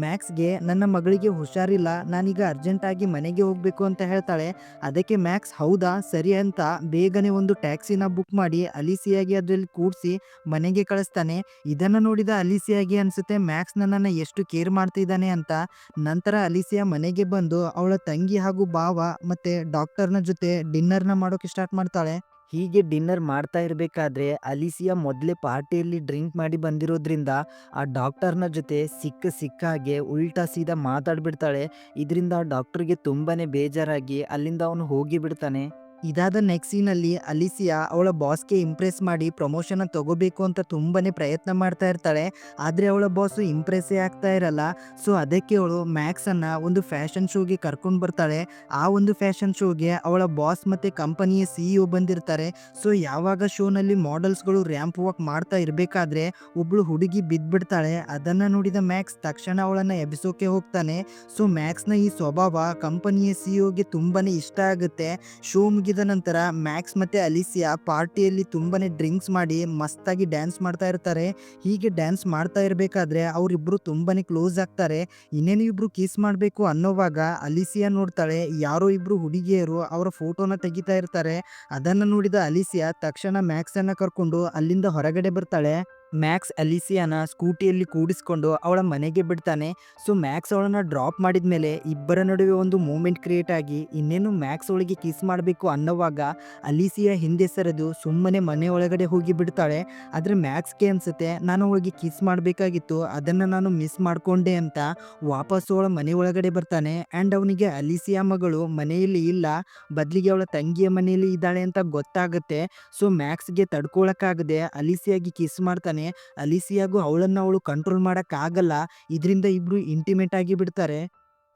ಮ್ಯಾಕ್ಸ್ಗೆ ನನ್ನ ಮಗಳಿಗೆ ಹುಷಾರಿಲ್ಲ, ನಾನೀಗ ಅರ್ಜೆಂಟಾಗಿ ಮನೆಗೆ ಹೋಗಬೇಕು ಅಂತ ಹೇಳ್ತಾಳೆ. ಅದಕ್ಕೆ ಮ್ಯಾಕ್ಸ್, ಹೌದಾ, ಸರಿ ಅಂತ ಬೇಗನೆ ಒಂದು ಟ್ಯಾಕ್ಸಿನ ಬುಕ್ ಮಾಡಿ, ಅಲಿಸಿಯಾಗೆ ಅದರಲ್ಲಿ ಕೂಡಿಸಿ ಮನೆಗೆ ಕಳಿಸ್ತಾನೆ. ಇದನ್ನು ನೋಡಿದ ಅಲಿಸಿಯಾಗೆ ಅನ್ಸುತ್ತೆ, ಮ್ಯಾಕ್ಸ್ ನನ್ನನ್ನು ಎಷ್ಟು ಕೇರ್ ಮಾಡ್ತಿದ್ದಾನೆ ಅಂತ. ನಂತರ ಅಲಿಸಿಯಾ ಮನೆಗೆ ಬಂದು ಅವಳ ತಂಗಿ ಹಾಗೂ ಭಾವ ಮತ್ತೆ ಡಾಕ್ಟರ್ನ ಜೊತೆ ಡಿನ್ನರ್ನ ಮಾಡೋಕೆ ಸ್ಟಾರ್ಟ್ ಮಾಡ್ತಾಳೆ. ಹೀಗೆ ಡಿನ್ನರ್ ಮಾಡ್ತಾ ಇರಬೇಕಾದ್ರೆ ಅಲಿಸಿಯಾ ಮೊದಲೇ ಪಾರ್ಟಿಯಲ್ಲಿ ಡ್ರಿಂಕ್ ಮಾಡಿ ಬಂದಿರೋದ್ರಿಂದ ಆ ಡಾಕ್ಟರ್ನ ಜೊತೆ ಸಿಕ್ಕ ಸಿಕ್ಕಾಗೆ ಉಲ್ಟಾ ಸೀದಾ ಮಾತಾಡ್ಬಿಡ್ತಾಳೆ. ಇದರಿಂದ ಆ ಡಾಕ್ಟರ್ಗೆ ತುಂಬಾ ಬೇಜಾರಾಗಿ ಅಲ್ಲಿಂದ ಅವನು ಹೋಗಿ ಬಿಡ್ತಾನೆ ಇದಾದ ನೆಕ್ಸ್ಟ್ ಸೀನಲ್ಲಿ ಅಲಿಸಿಯಾ ಅವಳ ಬಾಸ್ಗೆ ಇಂಪ್ರೆಸ್ ಮಾಡಿ ಪ್ರಮೋಷನ್ ತಗೋಬೇಕು ಅಂತ ತುಂಬಾನೇ ಪ್ರಯತ್ನ ಮಾಡ್ತಾ ಇರ್ತಾಳೆ. ಆದರೆ ಅವಳ ಬಾಸು ಇಂಪ್ರೆಸ್ಸೇ ಆಗ್ತಾ ಇರಲ್ಲ. ಸೊ ಅದಕ್ಕೆ ಅವಳು ಮ್ಯಾಕ್ಸನ್ನು ಒಂದು ಫ್ಯಾಷನ್ ಶೋಗೆ ಕರ್ಕೊಂಡು ಬರ್ತಾಳೆ. ಆ ಒಂದು ಫ್ಯಾಷನ್ ಶೋಗೆ ಅವಳ ಬಾಸ್ ಮತ್ತು ಕಂಪನಿಯ ಸಿ ಇ ಬಂದಿರ್ತಾರೆ. ಸೊ ಯಾವಾಗ ಶೋನಲ್ಲಿ ಮಾಡೆಲ್ಸ್ಗಳು ರ್ಯಾಂಪ್ ವಾಕ್ ಮಾಡ್ತಾ ಇರಬೇಕಾದ್ರೆ ಒಬ್ಳು ಹುಡುಗಿ ಬಿದ್ದುಬಿಡ್ತಾಳೆ ಅದನ್ನು ನೋಡಿದ ಮ್ಯಾಕ್ಸ್ ತಕ್ಷಣ ಅವಳನ್ನು ಎಬ್ಬಿಸೋಕೆ ಹೋಗ್ತಾನೆ. ಸೊ ಮ್ಯಾಕ್ಸ್ನ ಈ ಸ್ವಭಾವ ಕಂಪನಿಯ ಸಿ ಇಒಗೆ ತುಂಬಾನೇ ಇಷ್ಟ ಆಗುತ್ತೆ. ಶೋ ಮುಗಿದ ನಂತರ ಮ್ಯಾಕ್ಸ್ ಮತ್ತೆ ಅಲಿಸಿಯಾ ಪಾರ್ಟಿಯಲ್ಲಿ ತುಂಬಾನೇ ಡ್ರಿಂಕ್ಸ್ ಮಾಡಿ ಮಸ್ತಾಗಿ ಡ್ಯಾನ್ಸ್ ಮಾಡ್ತಾ ಇರ್ತಾರೆ. ಹೀಗೆ ಡ್ಯಾನ್ಸ್ ಮಾಡ್ತಾ ಇರಬೇಕಾದ್ರೆ ಅವರಿಬ್ಬರು ತುಂಬಾನೇ ಕ್ಲೋಸ್ ಆಗ್ತಾರೆ. ಇನ್ನೇನು ಇಬ್ರು ಕಿಸ್ ಮಾಡಬೇಕು ಅನ್ನೋವಾಗ ಅಲಿಸಿಯಾ ನೋಡ್ತಾಳೆ, ಯಾರೋ ಇಬ್ಬರು ಹುಡುಗಿಯರು ಅವರ ಫೋಟೋನ ತೆಗಿತಾ ಇರ್ತಾರೆ. ಅದನ್ನು ನೋಡಿದ ಅಲಿಸಿಯಾ ತಕ್ಷಣ ಮ್ಯಾಕ್ಸ್ ಅನ್ನ ಕರ್ಕೊಂಡು ಅಲ್ಲಿಂದ ಹೊರಗಡೆ ಬರ್ತಾಳೆ. ಮ್ಯಾಕ್ಸ್ ಅಲಿಸಿಯಾನ ಸ್ಕೂಟಿಯಲ್ಲಿ ಕೂಡಿಸ್ಕೊಂಡು ಅವಳ ಮನೆಗೆ ಬಿಡ್ತಾನೆ. ಸೊ ಮ್ಯಾಕ್ಸ್ ಅವಳನ್ನ ಡ್ರಾಪ್ ಮಾಡಿದ ಮೇಲೆ ಇಬ್ಬರ ನಡುವೆ ಒಂದು ಮೂಮೆಂಟ್ ಕ್ರಿಯೇಟ್ ಆಗಿ ಇನ್ನೇನು ಮ್ಯಾಕ್ಸ್ ಅವಳಿಗೆ ಕಿಸ್ ಮಾಡಬೇಕು ಅನ್ನೋವಾಗ ಅಲಿಸಿಯಾ ಹಿಂದೆ ಸರಿದು ಸುಮ್ಮನೆ ಮನೆ ಒಳಗಡೆ ಹೋಗಿ ಬಿಡ್ತಾಳೆ. ಆದರೆ ಮ್ಯಾಕ್ಸ್ಗೆ ಅನ್ಸುತ್ತೆ, ನಾನು ಅವಳಿಗೆ ಕಿಸ್ ಮಾಡಬೇಕಾಗಿತ್ತು, ಅದನ್ನು ನಾನು ಮಿಸ್ ಮಾಡಿಕೊಂಡೆ ಅಂತ ವಾಪಸ್ ಅವಳ ಮನೆ ಒಳಗಡೆ ಬರ್ತಾನೆ. ಆ್ಯಂಡ್ ಅವನಿಗೆ ಅಲಿಸಿಯಾ ಮಗಳು ಮನೆಯಲ್ಲಿ ಇಲ್ಲ, ಬದಲಿಗೆ ಅವಳ ತಂಗಿಯ ಮನೆಯಲ್ಲಿ ಇದ್ದಾಳೆ ಅಂತ ಗೊತ್ತಾಗುತ್ತೆ. ಸೊ ಮ್ಯಾಕ್ಸ್ಗೆ ತಡ್ಕೊಳಕ್ಕಾಗದೆ ಅಲಿಸಿಯಾಗಿ ಕಿಸ್ ಮಾಡ್ತಾನೆ. ಅಲಿಸಿಯಾಗೂ ಅವಳನ್ನು ಅವಳು ಕಂಟ್ರೋಲ್ ಮಾಡೋಕ್ಕಾಗಲ್ಲ. ಇದರಿಂದ ಇಬ್ರು ಇಂಟಿಮೇಟ್ ಆಗಿ ಬಿಡ್ತಾರೆ.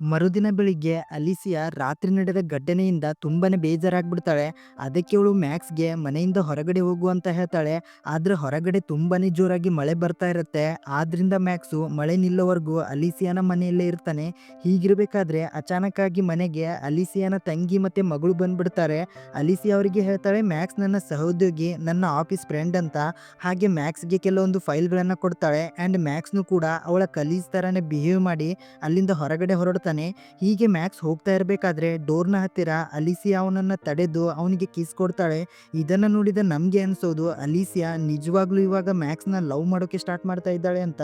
ಮರುದಿನ ಬೆಳಿಗ್ಗೆ ಅಲಿಸಿಯಾ ರಾತ್ರಿ ನಡೆದ ಘಟನೆಯಿಂದ ತುಂಬಾ ಬೇಜಾರಾಗ್ಬಿಡ್ತಾಳೆ. ಅದಕ್ಕೆ ಅವಳು ಮ್ಯಾಕ್ಸ್ಗೆ ಮನೆಯಿಂದ ಹೊರಗಡೆ ಹೋಗು ಅಂತ ಹೇಳ್ತಾಳೆ. ಆದ್ರೆ ಹೊರಗಡೆ ತುಂಬಾ ಜೋರಾಗಿ ಮಳೆ ಬರ್ತಾ ಇರುತ್ತೆ. ಆದ್ರಿಂದ ಮ್ಯಾಕ್ಸು ಮಳೆ ನಿಲ್ಲೋವರೆಗೂ ಅಲಿಸಿಯಾನ ಮನೆಯಲ್ಲೇ ಇರ್ತಾನೆ. ಹೀಗಿರಬೇಕಾದ್ರೆ ಅಚಾನಕ್ಕಾಗಿ ಮನೆಗೆ ಅಲಿಸಿಯಾನ ತಂಗಿ ಮತ್ತೆ ಮಗಳು ಬಂದ್ಬಿಡ್ತಾರೆ. ಅಲಿಸಿಯಾ ಅವರಿಗೆ ಹೇಳ್ತಾಳೆ, ಮ್ಯಾಕ್ಸ್ ನನ್ನ ಸಹೋದ್ಯೋಗಿ, ನನ್ನ ಆಫೀಸ್ ಫ್ರೆಂಡ್ ಅಂತ. ಹಾಗೆ ಮ್ಯಾಕ್ಸ್ಗೆ ಕೆಲವೊಂದು ಫೈಲ್ಗಳನ್ನು ಕೊಡ್ತಾಳೆ. ಆ್ಯಂಡ್ ಮ್ಯಾಕ್ಸ್ನು ಕೂಡ ಅವಳ ಕಲೀಸ್ ಥರನೇ ಬಿಹೇವ್ ಮಾಡಿ ಅಲ್ಲಿಂದ ಹೊರಗಡೆ ಹೊರಡ್ತಾನೆ ಹೀಗೆ ಮ್ಯಾಕ್ಸ್ ಹೋಗ್ತಾ ಇರಬೇಕಾದ್ರೆ ಡೋರ್ನ ಹತ್ತಿರ ಅಲಿಸಿಯಾ ಅವನನ್ನು ತಡೆದು ಅವನಿಗೆ ಕಿಸ್ ಕೊಡ್ತಾಳೆ. ಇದನ್ನ ನೋಡಿದ ನಮಗೆ ಅನಿಸೋದು, ಅಲಿಸಿಯಾ ನಿಜವಾಗ್ಲೂ ಇವಾಗ ಮ್ಯಾಕ್ಸ್ನ ಲವ್ ಮಾಡೋಕೆ ಸ್ಟಾರ್ಟ್ ಮಾಡ್ತಾ ಇದ್ದಾಳೆ ಅಂತ.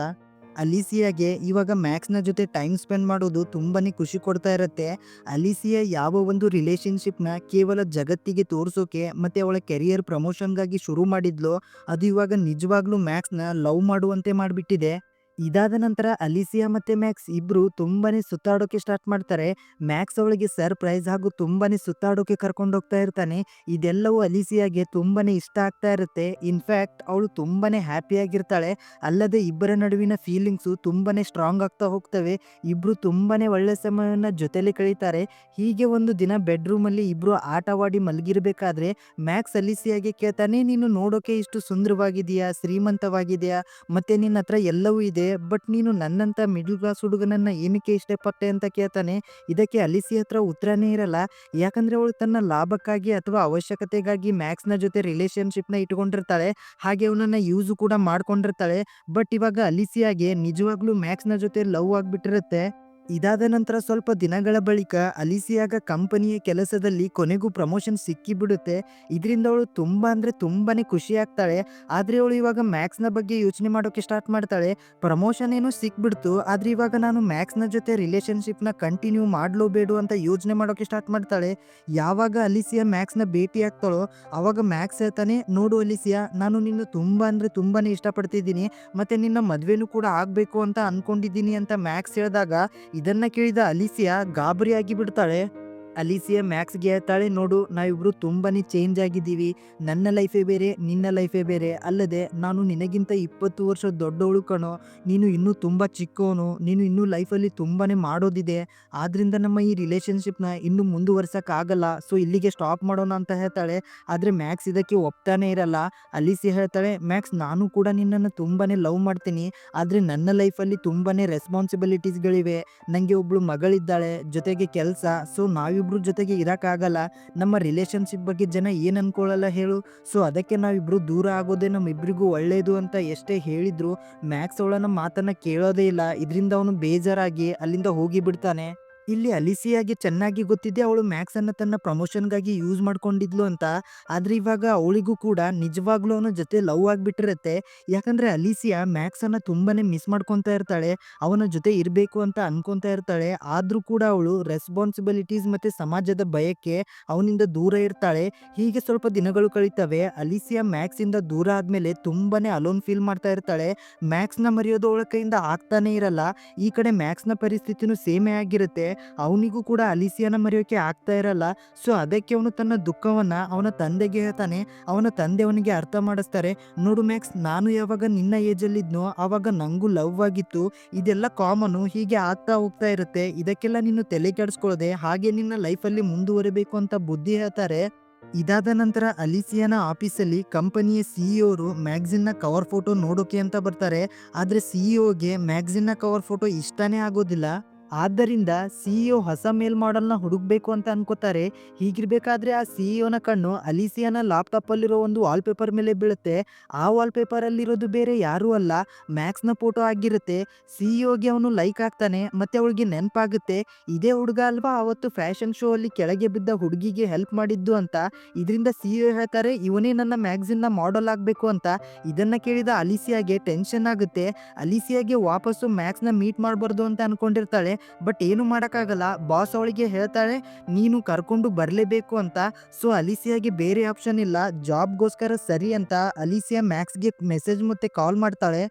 ಅಲಿಸಿಯಾಗೆ ಇವಾಗ ಮ್ಯಾಕ್ಸ್ನ ಜೊತೆ ಟೈಮ್ ಸ್ಪೆಂಡ್ ಮಾಡೋದು ತುಂಬಾನೇ ಖುಷಿ ಕೊಡ್ತಾ ಇರುತ್ತೆ. ಅಲಿಸಿಯಾ ಯಾವ ಒಂದು ರಿಲೇಶನ್ಶಿಪ್ನ ಕೇವಲ ಜಗತ್ತಿಗೆ ತೋರಿಸೋಕೆ ಮತ್ತು ಅವಳ ಕೆರಿಯರ್ ಪ್ರಮೋಷನ್ಗಾಗಿ ಶುರು ಮಾಡಿದ್ಲೋ, ಅದು ಇವಾಗ ನಿಜವಾಗ್ಲೂ ಮ್ಯಾಕ್ಸ್ನ ಲವ್ ಮಾಡುವಂತೆ ಮಾಡಿಬಿಟ್ಟಿದೆ. ಇದಾದ ನಂತರ ಅಲಿಸಿಯಾ ಮತ್ತೆ ಮ್ಯಾಕ್ಸ್ ಇಬ್ಬರು ತುಂಬಾನೇ ಸುತ್ತಾಡೋಕೆ ಸ್ಟಾರ್ಟ್ ಮಾಡ್ತಾರೆ. ಮ್ಯಾಕ್ಸ್ ಅವಳಿಗೆ ಸರ್ಪ್ರೈಸ್ ಹಾಗೂ ತುಂಬಾನೇ ಸುತ್ತಾಡೋಕೆ ಕರ್ಕೊಂಡು ಹೋಗ್ತಾ ಇರ್ತಾನೆ. ಇದೆಲ್ಲವೂ ಅಲಿಸಿಯಾಗೆ ತುಂಬಾನೇ ಇಷ್ಟ ಆಗ್ತಾ ಇರುತ್ತೆ. ಇನ್ಫ್ಯಾಕ್ಟ್ ಅವಳು ತುಂಬಾನೇ ಹ್ಯಾಪಿಯಾಗಿರ್ತಾಳೆ ಅಲ್ಲದೆ ಇಬ್ಬರ ನಡುವಿನ ಫೀಲಿಂಗ್ಸು ತುಂಬಾನೇ ಸ್ಟ್ರಾಂಗ್ ಆಗ್ತಾ ಹೋಗ್ತವೆ. ಇಬ್ಬರು ತುಂಬಾನೇ ಒಳ್ಳೆ ಸಮಯವನ್ನ ಜೊತೆಲಿ ಕಳೀತಾರೆ. ಹೀಗೆ ಒಂದು ದಿನ ಬೆಡ್ರೂಮಲ್ಲಿ ಇಬ್ಬರು ಆಟವಾಡಿ ಮಲಗಿರ್ಬೇಕಾದ್ರೆ ಮ್ಯಾಕ್ಸ್ ಅಲಿಸಿಯಾಗೆ ಕೇಳ್ತಾನೆ, ನೀನು ನೋಡೋಕೆ ಇಷ್ಟು ಸುಂದರವಾಗಿದೆಯಾ ಶ್ರೀಮಂತವಾಗಿದೆಯಾ ಮತ್ತೆ ನಿನ್ನ ಹತ್ರ ಎಲ್ಲವೂ ಇದೆ? ಬಟ್ ನೀನು ನನ್ನಂತ ಮಿಡ್ಲ್ ಕ್ಲಾಸ್ ಹುಡುಗನನ್ನ ಏನಕ್ಕೆ ಇಷ್ಟಪಟ್ಟೆ ಅಂತ ಕೇಳ್ತಾನೆ, ಇದಕ್ಕೆ ಅಲಿಸಿ ಹತ್ರ ಉತ್ತರನೇ ಇರಲ್ಲ. ಯಾಕಂದ್ರೆ ಅವಳು ತನ್ನ ಲಾಭಕ್ಕಾಗಿ ಅಥವಾ ಅವಶ್ಯಕತೆಗಾಗಿ ಮ್ಯಾಕ್ಸ್ನ ಜೊತೆ ರಿಲೇಶನ್ಶಿಪ್ನ ಇಟ್ಕೊಂಡಿರ್ತಾಳೆ, ಹಾಗೆ ಅವನನ್ನ ಯೂಸ್ ಕೂಡ ಮಾಡ್ಕೊಂಡಿರ್ತಾಳೆ. ಬಟ್ ಇವಾಗ ಅಲಿಸಿಯಾಗೆ ನಿಜವಾಗ್ಲೂ ಮ್ಯಾಕ್ಸ್ನ ಜೊತೆ ಲವ್ ಆಗ್ಬಿಟ್ಟಿರುತ್ತೆ. ಇದಾದ ನಂತರ ಸ್ವಲ್ಪ ದಿನಗಳ ಬಳಿಕ ಅಲಿಸಿಯಾಗ ಕಂಪನಿಯ ಕೆಲಸದಲ್ಲಿ ಕೊನೆಗೂ ಪ್ರಮೋಷನ್ ಸಿಕ್ಕಿಬಿಡುತ್ತೆ. ಇದರಿಂದ ಅವಳು ತುಂಬ ಅಂದರೆ ತುಂಬಾ ಖುಷಿ ಆಗ್ತಾಳೆ. ಆದರೆ ಅವಳು ಇವಾಗ ಮ್ಯಾಕ್ಸ್ನ ಬಗ್ಗೆ ಯೋಚನೆ ಮಾಡೋಕೆ ಸ್ಟಾರ್ಟ್ ಮಾಡ್ತಾಳೆ. ಪ್ರಮೋಷನ್ ಏನೋ ಸಿಕ್ಬಿಡ್ತು. ಆದರೆ ಇವಾಗ ನಾನು ಮ್ಯಾಕ್ಸ್ನ ಜೊತೆ ರಿಲೇಷನ್ಶಿಪ್ನ ಕಂಟಿನ್ಯೂ ಮಾಡಲೋ ಬೇಡು ಅಂತ ಯೋಚನೆ ಮಾಡೋಕೆ ಸ್ಟಾರ್ಟ್ ಮಾಡ್ತಾಳೆ. ಯಾವಾಗ ಅಲಿಸಿಯಾ ಮ್ಯಾಕ್ಸ್ನ ಭೇಟಿ ಆಗ್ತಾಳೋ, ಅವಾಗ ಮ್ಯಾಕ್ಸ್ ಹೇಳ್ತಾನೆ, ನೋಡು ಅಲಿಸಿಯಾ, ನಾನು ನಿನ್ನ ತುಂಬ ಅಂದರೆ ತುಂಬಾ ಇಷ್ಟಪಡ್ತಿದ್ದೀನಿ. ಮತ್ತು ನಿನ್ನ ಮದುವೆನೂ ಕೂಡ ಆಗಬೇಕು ಅಂತ ಅಂದ್ಕೊಂಡಿದ್ದೀನಿ ಅಂತ ಮ್ಯಾಕ್ಸ್ ಹೇಳಿದಾಗ ಇದನ್ನ ಕೇಳಿದ ಅಲಿಸಿಯಾ ಗಾಬರಿಯಾಗಿ ಬಿಡ್ತಾಳೆ. ಅಲಿಸಿಯಾ ಮ್ಯಾಕ್ಸ್ಗೆ ಹೇಳ್ತಾಳೆ, ನೋಡು, ನಾವಿಬ್ರು ತುಂಬಾ ಚೇಂಜ್ ಆಗಿದ್ದೀವಿ. ನನ್ನ ಲೈಫೇ ಬೇರೆ, ನಿನ್ನ ಲೈಫೇ ಬೇರೆ. ಅಲ್ಲದೆ, ನಾನು ನಿನಗಿಂತ ಇಪ್ಪತ್ತು ವರ್ಷ ದೊಡ್ಡವಳು ಕಣೋ. ನೀನು ಇನ್ನೂ ತುಂಬ ಚಿಕ್ಕವನು ನೀನು ಇನ್ನೂ ಲೈಫಲ್ಲಿ ತುಂಬಾ ಮಾಡೋದಿದೆ. ಆದ್ರಿಂದ ನಮ್ಮ ಈ ರಿಲೇಷನ್ಶಿಪ್ನ ಇನ್ನೂ ಮುಂದುವರ್ಸೋಕ್ಕಾಗಲ್ಲ. ಸೊ, ಇಲ್ಲಿಗೆ ಸ್ಟಾಪ್ ಮಾಡೋಣ ಅಂತ ಹೇಳ್ತಾಳೆ. ಆದರೆ ಮ್ಯಾಕ್ಸ್ ಇದಕ್ಕೆ ಒಪ್ತಾನೆ ಇರಲ್ಲ. ಅಲಿಸಿ ಹೇಳ್ತಾಳೆ, ಮ್ಯಾಕ್ಸ್, ನಾನು ಕೂಡ ನಿನ್ನನ್ನು ತುಂಬಾ ಲವ್ ಮಾಡ್ತೀನಿ. ಆದರೆ ನನ್ನ ಲೈಫಲ್ಲಿ ತುಂಬಾ ರೆಸ್ಪಾನ್ಸಿಬಿಲಿಟೀಸ್ಗಳಿವೆ ನನಗೆ ಒಬ್ಬಳು ಮಗಳಿದ್ದಾಳೆ, ಜೊತೆಗೆ ಕೆಲಸ. ಸೊ ನಾವಿಬ್ರು ಜೊತೆಗೆ ಇರೋಕ್ಕಾಗಲ್ಲ. ನಮ್ಮ ರಿಲೇಶನ್ಶಿಪ್ ಬಗ್ಗೆ ಜನ ಏನು ಅನ್ಕೊಳ್ಳಲ್ಲ ಹೇಳು. ಸೊ ಅದಕ್ಕೆ ನಾವಿಬ್ರು ದೂರ ಆಗೋದೇ ನಮ್ಮಿಬ್ರಿಗೂ ಒಳ್ಳೆಯದು ಅಂತ ಎಷ್ಟೇ ಹೇಳಿದ್ರು ಮ್ಯಾಕ್ಸ್ ನಮ್ಮ ಮಾತನ್ನು ಕೇಳೋದೇ ಇಲ್ಲ. ಇದರಿಂದ ಅವನು ಬೇಜಾರಾಗಿ ಅಲ್ಲಿಂದ ಹೋಗಿ ಬಿಡ್ತಾನೆ. ಇಲ್ಲಿ ಅಲಿಸಿಯಾಗಿ ಚೆನ್ನಾಗಿ ಗೊತ್ತಿದೆ ಅವಳು ಮ್ಯಾಕ್ಸ್ ಅನ್ನ ತನ್ನ ಪ್ರಮೋಷನ್ಗಾಗಿ ಯೂಸ್ ಮಾಡ್ಕೊಂಡಿದ್ಲು ಅಂತ. ಆದ್ರೆ ಇವಾಗ ಅವಳಿಗೂ ಕೂಡ ನಿಜವಾಗ್ಲೂ ಅವನ ಜೊತೆ ಲವ್ ಆಗ್ಬಿಟ್ಟಿರತ್ತೆ. ಯಾಕಂದ್ರೆ ಅಲಿಸಿಯಾ ಮ್ಯಾಕ್ಸ್ ಅನ್ನ ತುಂಬಾನೇ ಮಿಸ್ ಮಾಡ್ಕೊತಾ ಇರ್ತಾಳೆ, ಅವನ ಜೊತೆ ಇರಬೇಕು ಅಂತ ಅನ್ಕೊಂತ ಇರ್ತಾಳೆ. ಆದ್ರೂ ಕೂಡ ಅವಳು ರೆಸ್ಪಾನ್ಸಿಬಿಲಿಟೀಸ್ ಮತ್ತೆ ಸಮಾಜದ ಭಯಕ್ಕೆ ಅವನಿಂದ ದೂರ ಇರ್ತಾಳೆ. ಹೀಗೆ ಸ್ವಲ್ಪ ದಿನಗಳು ಕಳೀತವೆ. ಅಲಿಸಿಯಾ ಮ್ಯಾಕ್ಸ್ ಇಂದ ದೂರ ಆದ್ಮೇಲೆ ತುಂಬಾನೇ ಅಲೋನ್ ಫೀಲ್ ಮಾಡ್ತಾ ಇರ್ತಾಳೆ. ಮ್ಯಾಕ್ಸ್ನ ಮರೆಯೋದು ಅವಳ ಕೈಯಿಂದ ಆಗ್ತಾನೆ ಇರಲ್ಲ. ಈ ಕಡೆ ಮ್ಯಾಕ್ಸ್ನ ಪರಿಸ್ಥಿತಿನೂ ಸೇಮೇ ಆಗಿರುತ್ತೆ. ಅವನಿಗೂ ಕೂಡ ಅಲಿಸಿಯಾನ ಮರೆಯೋಕೆ ಆಗ್ತಾ ಇರಲ್ಲ. ಸೊ, ಅದಕ್ಕೆ ಅವನು ತನ್ನ ದುಃಖವನ್ನ ಅವನ ತಂದೆಗೆ ಹೇಳ್ತಾನೆ. ಅವನ ತಂದೆ ಅವನಿಗೆ ಅರ್ಥ ಮಾಡಿಸ್ತಾರೆ. ನೋಡು ಮ್ಯಾಕ್ಸ್, ನಾನು ಯಾವಾಗ ನಿನ್ನ ಏಜಲ್ಲಿದ್ನೋ ಆವಾಗ ನನಗೂ ಲವ್ ಆಗಿತ್ತು. ಇದೆಲ್ಲ ಕಾಮನು, ಹೀಗೆ ಆಗ್ತಾ ಹೋಗ್ತಾ ಇರುತ್ತೆ. ಇದಕ್ಕೆಲ್ಲ ನೀನು ತಲೆ ಕೆಡಿಸ್ಕೊಳ್ಳದೆ ಹಾಗೆ ನಿನ್ನ ಲೈಫಲ್ಲಿ ಮುಂದುವರಿಬೇಕು ಅಂತ ಬುದ್ಧಿ ಹೇಳ್ತಾರೆ. ಇದಾದ ನಂತರ ಅಲಿಸಿಯಾನ ಆಫೀಸಲ್ಲಿ ಕಂಪನಿಯ ಸಿಇಒರು ಮ್ಯಾಗ್ಝಿನ್ನ ಕವರ್ ಫೋಟೋ ನೋಡೋಕೆ ಅಂತ ಬರ್ತಾರೆ. ಆದರೆ ಸಿಇಒಗೆ ಮ್ಯಾಗ್ಝಿನ್ನ ಕವರ್ ಫೋಟೋ ಇಷ್ಟನೇ ಆಗೋದಿಲ್ಲ. ಆದ್ದರಿಂದ ಸಿಇಒ ಹೊಸ ಮೇಲ್ ಮಾಡೆಲ್ನ ಹುಡುಕ್ಬೇಕು ಅಂತ ಅನ್ಕೋತಾರೆ. ಹೀಗಿರ್ಬೇಕಾದ್ರೆ ಆ ಸಿಇಒನ ಕಣ್ಣು ಅಲಿಸಿಯಾನ ಲ್ಯಾಪ್ಟಾಪಲ್ಲಿರೋ ಒಂದು ವಾಲ್ಪೇಪರ್ ಮೇಲೆ ಬೀಳುತ್ತೆ. ಆ ವಾಲ್ಪೇಪರಲ್ಲಿರೋದು ಬೇರೆ ಯಾರೂ ಅಲ್ಲ. ಮ್ಯಾಕ್ಸ್ನ ಫೋಟೋ ಆಗಿರುತ್ತೆ. ಸಿಇಒಗೆ ಅವನು ಲೈಕ್ ಆಗ್ತಾನೆ, ಮತ್ತೆ ಅವಳಿಗೆ ನೆನಪಾಗುತ್ತೆ. ಇದೇ ಹುಡುಗ ಅಲ್ವಾ ಅವತ್ತು ಫ್ಯಾಷನ್ ಶೋ ಅಲ್ಲಿ ಕೆಳಗೆ ಬಿದ್ದ ಹುಡುಗಿಗೆ ಹೆಲ್ಪ್ ಮಾಡಿದ್ದು ಅಂತ. ಇದರಿಂದ ಸಿಇಒ ಹೇಳ್ತಾರೆ, ಇವನೇ ನನ್ನ ಮ್ಯಾಗ್ಝಿನ್ನ ಮಾಡೆಲ್ ಆಗಬೇಕು ಅಂತ. ಇದನ್ನ ಕೇಳಿದ ಅಲಿಸಿಯಾಗೆ ಟೆನ್ಷನ್ ಆಗುತ್ತೆ. ಅಲಿಸಿಯಾಗೆ ವಾಪಸ್ಸು ಮ್ಯಾಕ್ಸ್ನ ಮೀಟ್ ಮಾಡಬಾರ್ದು ಅಂತ ಅನ್ಕೊಂಡಿರ್ತಾಳೆ. ಬಟ್ ಏನು ಮಾಡೋಕ್ಕಾಗಲ್ಲ. ಬಾಸ್ ಅವಳಿಗೆ ಹೇಳ್ತಾಳೆ, ನೀನು ಕರ್ಕೊಂಡು ಬರಲೇಬೇಕು ಅಂತ. ಸೊ ಅಲಿಸಿಯಾಗೆ ಬೇರೆ ಆಪ್ಷನ್ ಇಲ್ಲ. ಜಾಬ್ಗೋಸ್ಕರ ಸರಿ ಅಂತ ಅಲಿಸಿಯಾ ಮ್ಯಾಕ್ಸ್ಗೆ ಮೆಸೇಜ್ ಮತ್ತೆ ಕಾಲ್ ಮಾಡ್ತಾಳೆ.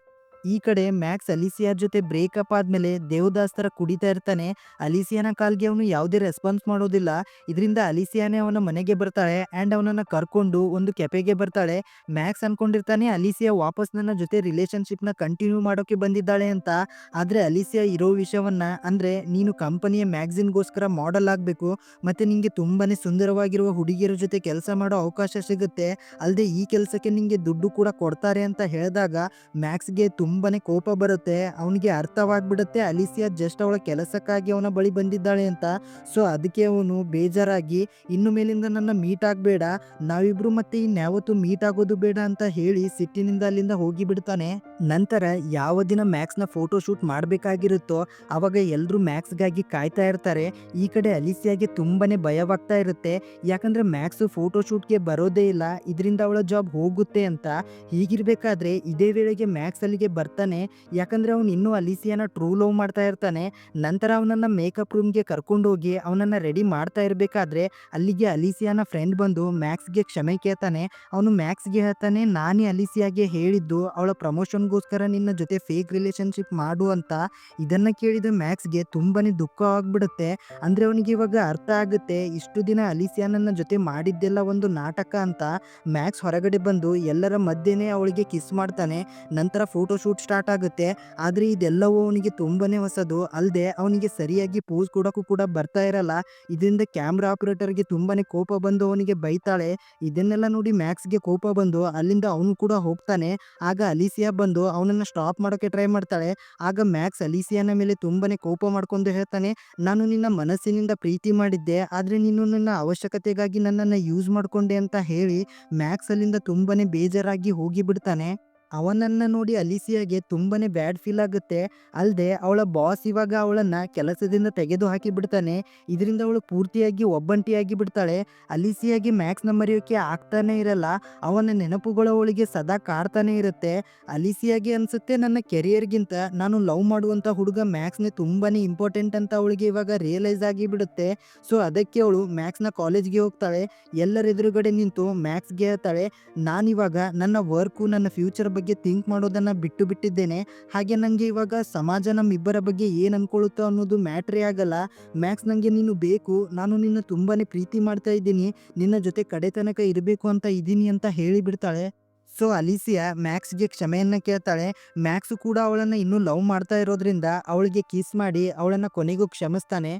ಈ ಕಡೆ ಮ್ಯಾಕ್ಸ್ ಅಲಿಸಿಯಾ ಜೊತೆ ಬ್ರೇಕಪ್ ಆದ್ಮೇಲೆ ದೇವದಾಸ್ ಥರ ಕುಡಿತಾ ಇರ್ತಾನೆ. ಅಲಿಸಿಯಾನ ಕಾಲ್ಗೆ ಅವನು ಯಾವುದೇ ರೆಸ್ಪಾನ್ಸ್ ಮಾಡೋದಿಲ್ಲ. ಇದರಿಂದ ಅಲಿಸಿಯಾನೇ ಅವನ ಮನೆಗೆ ಬರ್ತಾಳೆ ಆ್ಯಂಡ್ ಅವನನ್ನ ಕರ್ಕೊಂಡು ಒಂದು ಕೆಫೆಗೆ ಬರ್ತಾಳೆ. ಮ್ಯಾಕ್ಸ್ ಅನ್ಕೊಂಡಿರ್ತಾನೆ ಅಲಿಸಿಯಾ ವಾಪಸ್ ನನ್ನ ಜೊತೆ ರಿಲೇಶನ್ಶಿಪ್ನ ಕಂಟಿನ್ಯೂ ಮಾಡೋಕೆ ಬಂದಿದ್ದಾಳೆ ಅಂತ. ಆದರೆ ಅಲಿಸಿಯಾ ಇರೋ ವಿಷಯವನ್ನ ಅಂದರೆ ನೀನು ಕಂಪನಿಯ ಮ್ಯಾಗ್ಝಿನ್ಗೋಸ್ಕರ ಮಾಡೆಲ್ ಆಗಬೇಕು. ಮತ್ತು ನಿಂಗೆ ತುಂಬಾನೇ ಸುಂದರವಾಗಿರುವ ಹುಡುಗಿಯರ ಜೊತೆ ಕೆಲಸ ಮಾಡೋ ಅವಕಾಶ ಸಿಗುತ್ತೆ. ಅಲ್ಲದೆ ಈ ಕೆಲಸಕ್ಕೆ ನಿಂಗೆ ದುಡ್ಡು ಕೂಡ ಕೊಡ್ತಾರೆ ಅಂತ ಹೇಳಿದಾಗ ಮ್ಯಾಕ್ಸ್ಗೆ ತುಂಬಾನೇ ಕೋಪ ಬರುತ್ತೆ. ಅವನಿಗೆ ಅರ್ಥವಾಗ್ಬಿಡುತ್ತೆ. ಅಲಿಸಿಯಾ ಜಸ್ಟ್ ಅವಳ ಕೆಲಸಕ್ಕಾಗಿ ಅವನ ಬಳಿ ಬಂದಿದ್ದಾಳೆ ಅಂತ. ಸೊ ಅದಕ್ಕೆ ಅವನು ಬೇಜಾರಾಗಿ, ಇನ್ನು ಮೇಲಿಂದ ನನ್ನ ಮೀಟ್ ಆಗಬೇಡ. ನಾವಿಬ್ರು ಮತ್ತೆ ಇನ್ಯಾವತ್ತು ಮೀಟ್ ಆಗೋದು ಬೇಡ ಅಂತ ಹೇಳಿ ಸಿಟ್ಟಿನಿಂದ ಅಲ್ಲಿಂದ ಹೋಗಿ ಬಿಡ್ತಾನೆ. ನಂತರ ಯಾವ ದಿನ ಮ್ಯಾಕ್ಸ್ನ ಫೋಟೋ ಶೂಟ್ ಮಾಡಬೇಕಾಗಿರುತ್ತೋ, ಅವಾಗ ಎಲ್ಲರೂ ಮ್ಯಾಕ್ಸ್ಗಾಗಿ ಕಾಯ್ತಾ ಇರ್ತಾರೆ. ಈ ಕಡೆ ಅಲಿಸಿಯಾಗೆ ತುಂಬಾನೇ ಭಯವಾಗ್ತಾ ಇರುತ್ತೆ. ಯಾಕಂದ್ರೆ ಮ್ಯಾಕ್ಸ್ ಫೋಟೋ ಶೂಟ್ಗೆ ಬರೋದೇ ಇಲ್ಲ. ಇದರಿಂದ ಅವಳ ಜಾಬ್ ಹೋಗುತ್ತೆ ಅಂತ. ಹೀಗಿರಬೇಕಾದ್ರೆ ಇದೇ ವೇಳೆಗೆ ಮ್ಯಾಕ್ಸ್ ಅಲ್ಲಿಗೆ ಬರ್ತಾನೆ. ಯಾಕಂದ್ರೆ ಅವನು ಇನ್ನೂ ಅಲಿಸಿಯಾನ ಟ್ರೂ ಲವ್ ಮಾಡ್ತಾ ಇರ್ತಾನೆ. ನಂತರ ಅವನನ್ನು ಮೇಕಪ್ ರೂಮ್ಗೆ ಕರ್ಕೊಂಡೋಗಿ ಅವನನ್ನು ರೆಡಿ ಮಾಡ್ತಾ ಇರಬೇಕಾದ್ರೆ ಅಲ್ಲಿಗೆ ಅಲಿಸಿಯಾನ ಫ್ರೆಂಡ್ ಬಂದು ಮ್ಯಾಕ್ಸ್ಗೆ ಕ್ಷಮೆ ಕೇಳ್ತಾನೆ. ಅವನು ಮ್ಯಾಕ್ಸ್ಗೆ ಹೇಳ್ತಾನೆ, ನಾನೇ ಅಲಿಸಿಯಾಗೆ ಹೇಳಿದ್ದು, ಅವಳ ಪ್ರಮೋಷನ್ಗೋಸ್ಕರ ನಿನ್ನ ಜೊತೆ ಫೇಕ್ ರಿಲೇಶನ್ಶಿಪ್ ಮಾಡು ಅಂತ. ಇದನ್ನ ಕೇಳಿದ ಮ್ಯಾಕ್ಸ್ಗೆ ತುಂಬಾನೇ ದುಃಖ ಆಗ್ಬಿಡುತ್ತೆ. ಅಂದ್ರೆ ಅವನಿಗೆ ಇವಾಗ ಅರ್ಥ ಆಗುತ್ತೆ, ಇಷ್ಟು ದಿನ ಅಲಿಸಿಯಾನನ್ನ ಜೊತೆ ಮಾಡಿದ್ದೆಲ್ಲ ಒಂದು ನಾಟಕ ಅಂತ. ಮ್ಯಾಕ್ಸ್ ಹೊರಗಡೆ ಬಂದು ಎಲ್ಲರ ಮಧ್ಯೆನೇ ಅವಳಿಗೆ ಕಿಸ್ ಮಾಡ್ತಾನೆ. ನಂತರ ಫೋಟೋ ಶೂಟ್ ಸ್ಟಾರ್ಟ್ ಆಗುತ್ತೆ. ಆದರೆ ಇದೆಲ್ಲವೂ ಅವನಿಗೆ ತುಂಬನೇ ಹೊಸದು. ಅಲ್ಲದೆ ಅವನಿಗೆ ಸರಿಯಾಗಿ ಪೋಸ್ ಕೊಡೋಕ್ಕೂ ಕೂಡ ಬರ್ತಾ ಇರಲ್ಲ. ಇದರಿಂದ ಕ್ಯಾಮ್ರಾ ಆಪರೇಟರ್ಗೆ ತುಂಬಾನೇ ಕೋಪ ಬಂದು ಅವನಿಗೆ ಬೈತಾಳೆ. ಇದನ್ನೆಲ್ಲ ನೋಡಿ ಮ್ಯಾಕ್ಸ್ಗೆ ಕೋಪ ಬಂದು ಅಲ್ಲಿಂದ ಅವನು ಕೂಡ ಹೋಗ್ತಾನೆ. ಆಗ ಅಲಿಸಿಯಾ ಬಂದು ಅವನನ್ನು ಸ್ಟಾಪ್ ಮಾಡೋಕ್ಕೆ ಟ್ರೈ ಮಾಡ್ತಾಳೆ. ಆಗ ಮ್ಯಾಕ್ಸ್ ಅಲಿಸಿಯಾನ ಮೇಲೆ ತುಂಬಾನೇ ಕೋಪ ಮಾಡ್ಕೊಂಡು ಹೇಳ್ತಾನೆ, ನಾನು ನಿನ್ನ ಮನಸ್ಸಿನಿಂದ ಪ್ರೀತಿ ಮಾಡಿದ್ದೆ, ಆದರೆ ನೀನು ನನ್ನ ಅವಶ್ಯಕತೆಗಾಗಿ ನನ್ನನ್ನು ಯೂಸ್ ಮಾಡಿಕೊಂಡೆ ಅಂತ ಹೇಳಿ ಮ್ಯಾಕ್ಸ್ ಅಲ್ಲಿಂದ ತುಂಬಾನೇ ಬೇಜಾರಾಗಿ ಹೋಗಿ ಬಿಡ್ತಾನೆ ಅವನನ್ನ ನೋಡಿ ಅಲಿಸಿಯಾಗೆ ತುಂಬನೇ ಬ್ಯಾಡ್ ಫೀಲ್ ಆಗುತ್ತೆ. ಅಲ್ಲದೆ ಅವಳ ಬಾಸ್ ಇವಾಗ ಅವಳನ್ನ ಕೆಲಸದಿಂದ ತೆಗೆದು ಹಾಕಿ ಬಿಡ್ತಾನೆ ಇದರಿಂದ ಅವಳು ಪೂರ್ತಿಯಾಗಿ ಒಬ್ಬಂಟಿಯಾಗಿ ಬಿಡ್ತಾಳೆ ಅಲಿಸಿಯಾಗಿ ಮ್ಯಾಕ್ಸ್ನ ಮರೆಯೋಕೆ ಆಗ್ತಾನೆ ಇರಲ್ಲ. ಅವನ ನೆನಪುಗಳು ಅವಳಿಗೆ ಸದಾ ಕಾಡ್ತಾನೆ ಇರುತ್ತೆ. ಅಲಿಸಿಯಾಗೆ ಅನ್ಸುತ್ತೆ, ನನ್ನ ಕೆರಿಯರ್ಗಿಂತ ನಾನು ಲವ್ ಮಾಡುವಂಥ ಹುಡುಗ ಮ್ಯಾಕ್ಸ್ನೇ ತುಂಬಾನೇ ಇಂಪಾರ್ಟೆಂಟ್ ಅಂತ ಅವಳಿಗೆ ಇವಾಗ ರಿಯಲೈಸ್ ಆಗಿ ಬಿಡುತ್ತೆ ಸೊ, ಅದಕ್ಕೆ ಅವಳು ಮ್ಯಾಕ್ಸ್ನ ಕಾಲೇಜ್ಗೆ ಹೋಗ್ತಾಳೆ. ಎಲ್ಲರ ಎದುರುಗಡೆ ನಿಂತು ಮ್ಯಾಕ್ಸ್ಗೆ ಹೇಳ್ತಾಳೆ, ನಾನಿವಾಗ ನನ್ನ ವರ್ಕು, ನನ್ನ ಫ್ಯೂಚರ್ ಬಗ್ಗೆ ಬಗ್ಗೆ ಥಿಂಕ್ ಮಾಡೋದನ್ನು ಬಿಟ್ಟು ಬಿಟ್ಟಿದ್ದೇನೆ. ಹಾಗೆ ನನಗೆ ಇವಾಗ ಸಮಾಜ ನಮ್ಮಿಬ್ಬರ ಬಗ್ಗೆ ಏನು ಅನ್ಕೊಳ್ಳುತ್ತೋ ಅನ್ನೋದು ಮ್ಯಾಟ್ರೇ ಆಗಲ್ಲ. ಮ್ಯಾಕ್ಸ್ ನನಗೆ ನೀನು ಬೇಕು, ನಾನು ನಿನ್ನ ತುಂಬಾ ಪ್ರೀತಿ ಮಾಡ್ತಾ ಇದ್ದೀನಿ, ನಿನ್ನ ಜೊತೆ ಕಡೆ ತನಕ ಇರಬೇಕು ಅಂತ ಇದ್ದೀನಿ ಅಂತ ಹೇಳಿಬಿಡ್ತಾಳೆ ಸೊ ಅಲಿಸಿಯಾ ಮ್ಯಾಕ್ಸ್ಗೆ ಕ್ಷಮೆಯನ್ನು ಕೇಳ್ತಾಳೆ. ಮ್ಯಾಕ್ಸು ಕೂಡ ಅವಳನ್ನು ಇನ್ನೂ ಲವ್ ಮಾಡ್ತಾ ಇರೋದ್ರಿಂದ, ಅವಳಿಗೆ ಕಿಸ್ ಮಾಡಿ, ಅವಳನ್ನು ಕೊನೆಗೂ ಕ್ಷಮಿಸ್ತಾನೆ.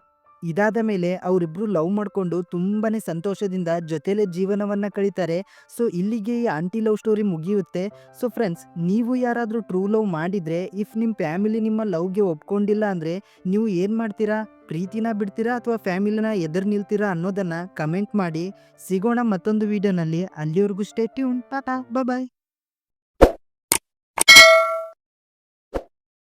ಇದಾದ ಮೇಲೆ ಅವರಿಬ್ಬರು ಲವ್ ಮಾಡಿಕೊಂಡು ತುಂಬಾ ಸಂತೋಷದಿಂದ ಜೊತೆಲೇ ಜೀವನವನ್ನು ಕಳೀತಾರೆ. ಸೊ, ಇಲ್ಲಿಗೆ ಈ ಆಂಟಿ ಲವ್ ಸ್ಟೋರಿ ಮುಗಿಯುತ್ತೆ. ಸೊ, ಫ್ರೆಂಡ್ಸ್, ನೀವು ಯಾರಾದರೂ ಟ್ರೂ ಲವ್ ಮಾಡಿದರೆ, ಇಫ್ ನಿಮ್ಮ ಫ್ಯಾಮಿಲಿ ನಿಮ್ಮ ಲವ್ಗೆ ಒಪ್ಕೊಂಡಿಲ್ಲ ಅಂದರೆ, ನೀವು ಏನು ಮಾಡ್ತೀರಾ? ಪ್ರೀತಿನ ಬಿಡ್ತೀರಾ ಅಥವಾ ಫ್ಯಾಮಿಲಿನ ಎದುರು ನಿಲ್ತೀರಾ ಅನ್ನೋದನ್ನು ಕಮೆಂಟ್ ಮಾಡಿ. ಸಿಗೋಣ ಮತ್ತೊಂದು ವಿಡಿಯೋನಲ್ಲಿ. ಅಲ್ಲಿವರೆಗೂ ಸ್ಟೇ ಟ್ಯೂನ್ ಟಾಟಾ ಬಾಯ್